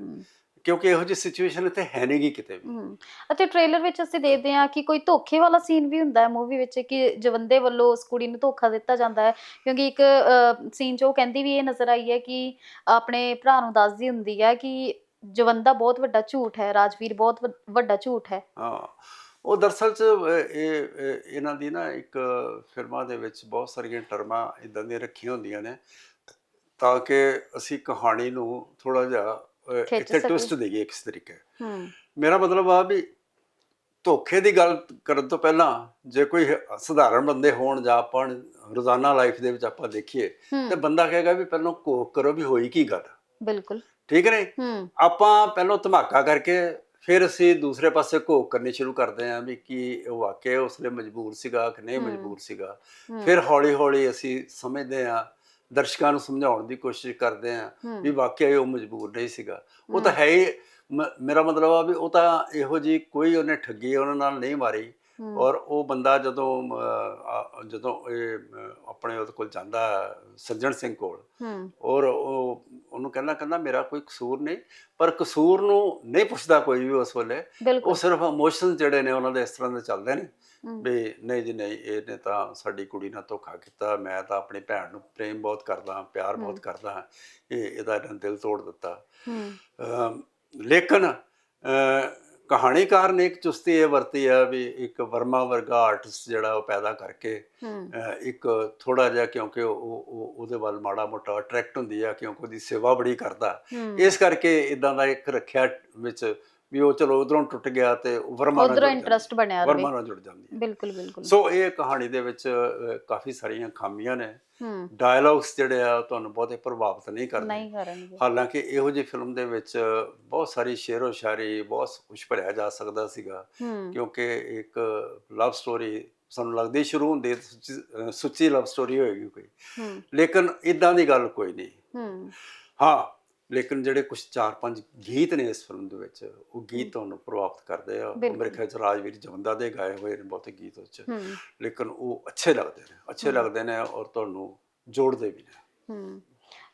ਕਿਉਂਕਿ ਇਹੋ ਜਿਹੀ ਸਿਚੁਏਸ਼ਨ ਇੱਥੇ ਹੈ ਨਹੀਂਗੀ ਕਿਤੇ ਵੀ। ਅਤੇ ਟ੍ਰੇਲਰ ਵਿੱਚ ਅਸੀਂ ਦੇਖਦੇ ਹਾਂ ਕਿ ਕੋਈ ਧੋਖੇ ਵਾਲਾ ਸੀਨ ਵੀ ਹੁੰਦਾ ਹੈ ਮੂਵੀ ਵਿੱਚ ਕਿ ਜਵੰਦੇ ਵੱਲੋਂ ਉਸ ਕੁੜੀ ਨੂੰ ਧੋਖਾ ਦਿੱਤਾ ਜਾਂਦਾ ਹੈ। ਕਿਉਂਕਿ ਇੱਕ ਸੀਨ 'ਚ ਉਹ ਕਹਿੰਦੀ ਵੀ ਇਹ ਨਜ਼ਰ ਆਈ ਹੈ ਕਿ ਆਪਣੇ ਭਰਾ ਨੂੰ ਦੱਸਦੀ ਹੁੰਦੀ ਹੈ ਕਿ ਜਵੰਦਾ ਬਹੁਤ ਵੱਡਾ ਝੂਠ ਹੈ ਰਾਜਵੀਰ ਬਹੁਤ ਵੱਡ- ਵੱਡਾ ਝੂਠ ਹੈ। ਹਾਂ ਉਹ ਦਰਸਲ ਚ ਅਹ, ਇਹ ਇਹ- ਇਹਨਾਂ ਦੀ ਨਾ ਇੱਕ ਫਿਲਮਾਂ ਦੇ ਵਿੱਚ ਬਹੁਤ ਸਾਰੀਆਂ ਟਰਮਾਂ ਇਦਾਂ ਦੀਆਂ ਰੱਖੀਆਂ ਹੁੰਦੀਆਂ ਨੇ ਤਾਂ ਕਿ ਅਸੀਂ ਕਹਾਣੀ ਨੂੰ ਥੋੜਾ ਜਿਹਾ ਅਹ, ਖਿੱਚ ਇੱਥੇ ਸਕੀਏ। ਟਵਿਸਟ ਦੇਈਏ ਕਿਸ ਤਰੀਕੇ। ਹੂੰ। ਮੇਰਾ ਮਤਲਬ ਆ ਵੀ ਧੋਖੇ ਦੀ ਗੱਲ ਕਰਨ ਤੋਂ ਪਹਿਲਾਂ ਜੇ ਕੋਈ ਸਧਾਰਨ ਬੰਦੇ ਹੋਣ ਜਾਂ ਆਪਾਂ ਰੋਜ਼ਾਨਾ ਲਾਈਫ ਦੇ ਵਿੱਚ ਆਪਾਂ ਦੇਖੀਏ ਤੇ ਹੂੰ ਬੰਦਾ ਕਹੇਗਾ ਵੀ ਪਹਿਲਾਂ ਕੋਕ ਕਰੋ ਵੀ ਹੋਈ ਕੀ ਗੱਲ। ਬਿਲਕੁਲ। ਠੀਕ ਨੇ ਹੂੰ। ਆਪਾਂ ਪਹਿਲਾਂ ਧਮਾਕਾ ਕਰਕੇ ਫਿਰ ਅਸੀਂ ਦੂਸਰੇ ਪਾਸੇ ਘੋਕ ਕਰਨੀ ਸ਼ੁਰੂ ਕਰਦੇ ਹਾਂ ਵੀ ਕੀ ਉਹ ਵਾਕਿਆ ਉਸ ਲਈ ਮਜਬੂਰ ਸੀਗਾ ਕਿ ਨਹੀਂ। ਮਜਬੂਰ ਸੀਗਾ। ਫਿਰ ਹੌਲੀ ਹੌਲੀ ਅਸੀਂ ਸਮਝਦੇ ਹਾਂ ਦਰਸ਼ਕਾਂ ਨੂੰ ਸਮਝਾਉਣ ਦੀ ਕੋਸ਼ਿਸ਼ ਕਰਦੇ ਹੂੰ, ਵੀ ਵਾਕਿਆ ਉਹ ਮਜਬੂਰ ਨਹੀਂ ਸੀਗਾ। ਉਹ ਤਾਂ ਹੂੰ, ਹੈ ਮੇਰਾ ਮਤਲਬ ਆ ਵੀ ਉਹ ਤਾਂ ਇਹੋ ਜੀ ਕੋਈ ਉਹਨੇ ਠੱਗੀ ਉਹਨਾਂ ਨਾਲ ਨਹੀਂ ਮਾਰੀ। ਔਰ ਉਹ ਬੰਦਾ ਜਦੋਂ ਜਦੋਂ ਇਹ ਆਪਣੇ ਉਹਦੇ ਕੋਲ ਜਾਂਦਾ ਸੱਜਣ ਸਿੰਘ ਕੋਲ ਔਰ ਉਹ ਉਹਨੂੰ ਕਹਿੰਦਾ ਕਹਿੰਦਾ ਮੇਰਾ ਕੋਈ ਕਸੂਰ ਨਹੀਂ ਪਰ ਕਸੂਰ ਨੂੰ ਨਹੀਂ ਪੁੱਛਦਾ ਕੋਈ ਵੀ ਉਸ ਵੇਲੇ। ਉਹ ਸਿਰਫ ਇਮੋਸ਼ਨਸ ਜਿਹੜੇ ਨੇ ਉਹਨਾਂ ਦੇ ਇਸ ਤਰ੍ਹਾਂ ਦੇ ਚੱਲਦੇ ਨੇ ਵੀ ਨਹੀਂ ਜੀ ਨਹੀਂ ਇਹਨੇ ਤਾਂ ਸਾਡੀ ਕੁੜੀ ਨਾਲ ਧੋਖਾ ਕੀਤਾ ਮੈਂ ਤਾਂ ਆਪਣੀ ਭੈਣ ਨੂੰ ਪ੍ਰੇਮ ਬਹੁਤ ਕਰਦਾ ਪਿਆਰ ਬਹੁਤ। ਕਰਦਾ ਇਹ ਇਹਦਾ ਦਿਲ ਤੋੜ ਦਿੱਤਾ। ਲੇਕਿਨ ਕਹਾਣੀਕਾਰ ਨੇ ਇੱਕ ਚੁਸਤੀ ਇਹ ਵਰਤੀ ਆ ਵੀ ਇੱਕ ਵਰਮਾ ਵਰਗਾ ਆਰਟਿਸਟ ਜਿਹੜਾ ਉਹ ਪੈਦਾ ਕਰਕੇ ਇੱਕ ਥੋੜਾ ਜਿਹਾ ਕਿਉਂਕਿ ਉਹ ਉਹ- ਉਹਦੇ ਵੱਲ ਮਾੜਾ ਮੋਟਾ ਅਟਰੈਕਟ ਹੁੰਦੀ ਆ ਕਿਉਂਕਿ ਉਹਦੀ ਸੇਵਾ ਬੜੀ ਕਰਦਾ। ਇਸ ਕਰਕੇ ਇਦਾਂ ਦਾ ਇੱਕ ਰੱਖਿਆ ਵਿੱਚ ਵੀ ਉਹ ਚਲੋ ਉਧਰੋਂ ਟੁੱਟ ਗਿਆ ਤੇ ਵਰਮਾ ਨਾਲ ਉਧਰੋਂ ਇੰਟਰਸਟ ਬਣਿਆ ਹੈ। ਰਵੇ। ਵਰਮਾ ਨਾਲ ਜੁੜ ਜਾਂਦੀ ਹੈ। ਬਿਲਕੁਲ ਬਿਲਕੁਲ। ਸੋ ਇਹ ਕਹਾਣੀ ਦੇ ਵਿੱਚ ਕਾਫੀ ਸਾਰੀਆਂ ਖਾਮੀਆਂ ਨੇ। ਡਾਇਲੌਗਸ ਜਿਹੜੇ ਆ ਤੁਹਾਨੂੰ ਬਹੁਤੇ ਪ੍ਰਭਾਵਿਤ ਨਹੀਂ ਕਰਦੇ ਨਹੀਂ ਕਰਨਗੇ। ਹਾਲਾਂਕਿ ਇਹੋ ਜਿਹੀ ਫਿਲਮ ਦੇ ਵਿੱਚ ਬਹੁਤ ਸਾਰੀ ਸ਼ੇਰੋ ਸ਼ਾਇਰੀ ਬਹੁਤ ਕੁਝ ਭਰਿਆ ਜਾ ਸਕਦਾ ਸੀਗਾ। ਕਿਉਂਕਿ ਇੱਕ ਲਵ ਸਟੋਰੀ ਸਾਨੂੰ ਲੱਗਦੀ ਸ਼ੁਰੂ ਹੁੰਦੀ ਸੁੱਚੀ- ਲਵ ਸਟੋਰੀ ਹੋਏਗੀ ਕੋਈ। ਲੇਕਿਨ ਇਦਾਂ ਦੀ ਗੱਲ ਕੋਈ ਨਹੀਂ। ਹਾਂ ਲੇਕਿਨ ਜਿਹੜੇ ਕੁਝ ਚਾਰ ਪੰਜ ਗੀਤ ਨੇ ਇਸ ਫਿਲਮ ਦੇ ਵਿੱਚ ਉਹ ਗੀਤ ਤੁਹਾਨੂੰ ਪ੍ਰਭਾਵਿਤ ਕਰਦੇ ਆ। ਮੇਰੇ ਖਿਆਲ ਚ ਰਾਜਵੀਰ ਜਵੰਦਾ ਦੇ ਗਾਏ ਹੋਏ ਨੇ ਬਹੁਤੇ ਗੀਤ ਉਹ ਚ ਹੂੰ। ਲੇਕਿਨ ਉਹ ਅੱਛੇ ਲੱਗਦੇ ਨੇ ਅੱਛੇ। ਲੱਗਦੇ ਨੇ ਔਰ ਤੁਹਾਨੂੰ ਜੋੜਦੇ ਵੀ ਨੇ।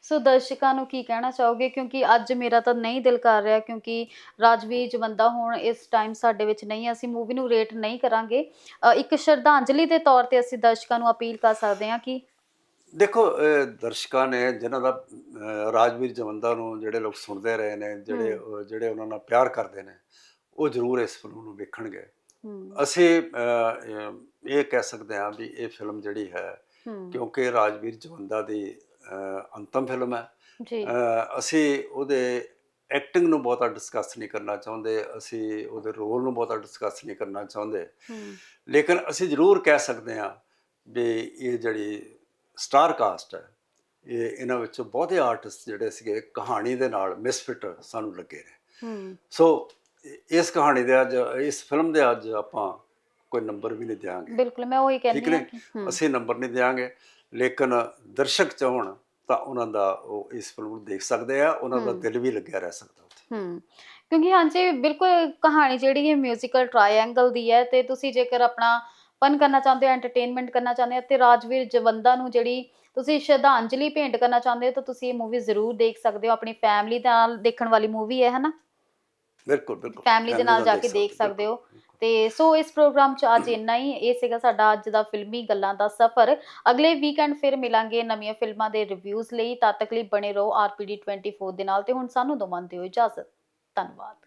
ਸੋ ਦਰਸ਼ਕਾਂ ਨੂੰ ਕੀ ਕਹਿਣਾ ਚਾਹੋਗੇ? ਕਿਉਂਕਿ ਅੱਜ ਮੇਰਾ ਤਾਂ ਨਹੀਂ ਦਿਲ ਕਰ ਰਿਹਾ ਕਿਉਂਕਿ ਰਾਜਵੀਰ ਜਵੰਦਾ ਹੁਣ ਇਸ ਟਾਈਮ ਸਾਡੇ ਵਿੱਚ ਨਹੀਂ ਹੈ। ਅਸੀਂ ਮੂਵੀ ਨੂੰ ਰੇਟ ਨਹੀਂ ਕਰਾਂਗੇ। ਇੱਕ ਸ਼ਰਧਾਂਜਲੀ ਦੇ ਤੌਰ ਤੇ ਅਸੀਂ ਦਰਸ਼ਕਾਂ ਨੂੰ ਅਪੀਲ ਕਰ ਸਕਦੇ ਹਾਂ ਕਿ ਦੇਖੋ ਦਰਸ਼ਕਾਂ ਨੇ ਜਿਨ੍ਹਾਂ ਦਾ ਰਾਜਵੀਰ ਜਵੰਦਾ ਨੂੰ ਜਿਹੜੇ ਲੋਕ ਸੁਣਦੇ ਰਹੇ ਨੇ ਜਿਹੜੇ ਜਿਹੜੇ ਉਹਨਾਂ ਨਾਲ ਪਿਆਰ ਕਰਦੇ ਨੇ ਉਹ ਜ਼ਰੂਰ ਇਸ ਫਿਲਮ ਨੂੰ ਵੇਖਣਗੇ। ਅਸੀਂ ਇਹ ਕਹਿ ਸਕਦੇ ਹਾਂ ਵੀ ਇਹ ਫਿਲਮ ਜਿਹੜੀ ਹੈ ਕਿਉਂਕਿ ਰਾਜਵੀਰ ਜਵੰਦਾ ਦੀ ਅੰਤਮ ਫਿਲਮ ਹੈ। ਜੀ। ਅਸੀਂ ਉਹਦੇ ਐਕਟਿੰਗ ਨੂੰ ਬਹੁਤਾ ਡਿਸਕਸ ਨਹੀਂ ਕਰਨਾ ਚਾਹੁੰਦੇ ਅਸੀਂ ਉਹਦੇ ਰੋਲ ਨੂੰ ਬਹੁਤਾ ਡਿਸਕਸ ਨਹੀਂ ਕਰਨਾ ਚਾਹੁੰਦੇ। ਲੇਕਿਨ ਅਸੀਂ ਜ਼ਰੂਰ ਕਹਿ ਸਕਦੇ ਹਾਂ ਵੀ ਇਹ ਜਿਹੜੀ ਸਟਾਰ ਕਾਸਟ ਹੈ। ਇਹ ਇਹਨਾਂ ਵਿੱਚੋਂ ਬਹੁਤੇ ਆਰਟਿਸਟ ਜਿਹੜੇ ਸੀਗੇ ਕਹਾਣੀ ਦੇ ਨਾਲ ਮਿਸਫਿਟ ਸਾਨੂੰ ਲੱਗੇ ਨੇ। ਹੂੰ। ਸੋ ਇਸ ਕਹਾਣੀ ਦੇ ਅੱਜ ਇਸ ਫਿਲਮ ਦੇ ਅੱਜ ਆਪਾਂ ਕੋਈ ਨੰਬਰ ਵੀ ਨਹੀਂ ਦਿਆਂਗੇ। ਬਿਲਕੁਲ ਮੈਂ ਉਹੀ ਕਹਿੰਦੀ ਹਾਂ ਅਸੀਂ ਨੰਬਰ ਨਹੀਂ ਦਿਆਂਗੇ ਲੇਕਿਨ ਦਰਸ਼ਕ ਚਾਹਣ ਤਾਂ ਉਹਨਾਂ ਦਾ ਉਹ ਇਸ ਫਿਲਮ ਨੂੰ ਦੇਖ ਸਕਦੇ ਆ ਉਹਨਾਂ ਦਾ। ਦਿਲ ਵੀ ਲੱਗਿਆ ਰਹਿ ਸਕਦਾ ਉੱਥੇ। ਹੂੰ। ਕਿਉਂਕਿ ਹਾਂਜੀ ਬਿਲਕੁਲ ਕਹਾਣੀ ਜਿਹੜੀ ਹੈ ਮਿਊਜ਼ੀਕਲ ਟ੍ਰਾਇੰਗਲ ਦੀ ਹੈ ਤੇ ਤੁਸੀਂ ਜੇਕਰ ਆਪਣਾ ਫਨ ਕਰਨਾ ਚਾਹੁੰਦੇ ਹੋ ਐਂਟਰਟੇਨਮੈਂਟ ਕਰਨਾ ਚਾਹੁੰਦੇ ਹੋ ਤੇ ਰਾਜਵੀਰ ਜਵੰਦਾ ਨੂੰ ਜਿਹੜੀ ਤੁਸੀਂ ਸ਼ਰਧਾਂਜਲੀ ਭੇਂਟ ਕਰਨਾ ਚਾਹੁੰਦੇ ਹੋ ਤਾਂ ਤੁਸੀਂ ਇਹ ਮੂਵੀ ਜ਼ਰੂਰ ਦੇਖ ਸਕਦੇ ਹੋ ਆਪਣੀ ਫੈਮਿਲੀ ਨਾਲ ਦੇਖਣ ਵਾਲੀ ਮੂਵੀ ਹੈ ਹਨਾ? ਬਿਲਕੁਲ ਬਿਲਕੁਲ। ਫੈਮਿਲੀ ਦੇ ਨਾਲ ਜਾ ਕੇ ਦੇਖ ਸਕਦੇ ਹੋ ਤੇ ਸੋ ਇਸ ਪ੍ਰੋਗਰਾਮ 'ਚ ਅੱਜ ਇੰਨਾ ਹੀ ਇਹ ਸੀਗਾ ਸਾਡਾ ਅੱਜ ਦਾ ਫਿਲਮੀ ਗੱਲਾਂ ਦਾ ਸਫ਼ਰ। ਅਗਲੇ ਵੀਕਐਂਡ ਫਿਰ ਮਿਲਾਂਗੇ ਨਵੀਆਂ ਫਿਲਮਾਂ ਦੇ ਰਿਵਿਊਜ਼ ਲਈ। ਤਦ ਤੱਕ ਲਈ ਬਣੇ ਰਹੋ ਆਰਪੀਡੀ 24 ਦੇ ਨਾਲ ਤੇ ਹੁਣ ਸਾਨੂੰ ਦੋ ਦਿਓ ਇਜਾਜ਼ਤ। ਧੰਨਵਾਦ।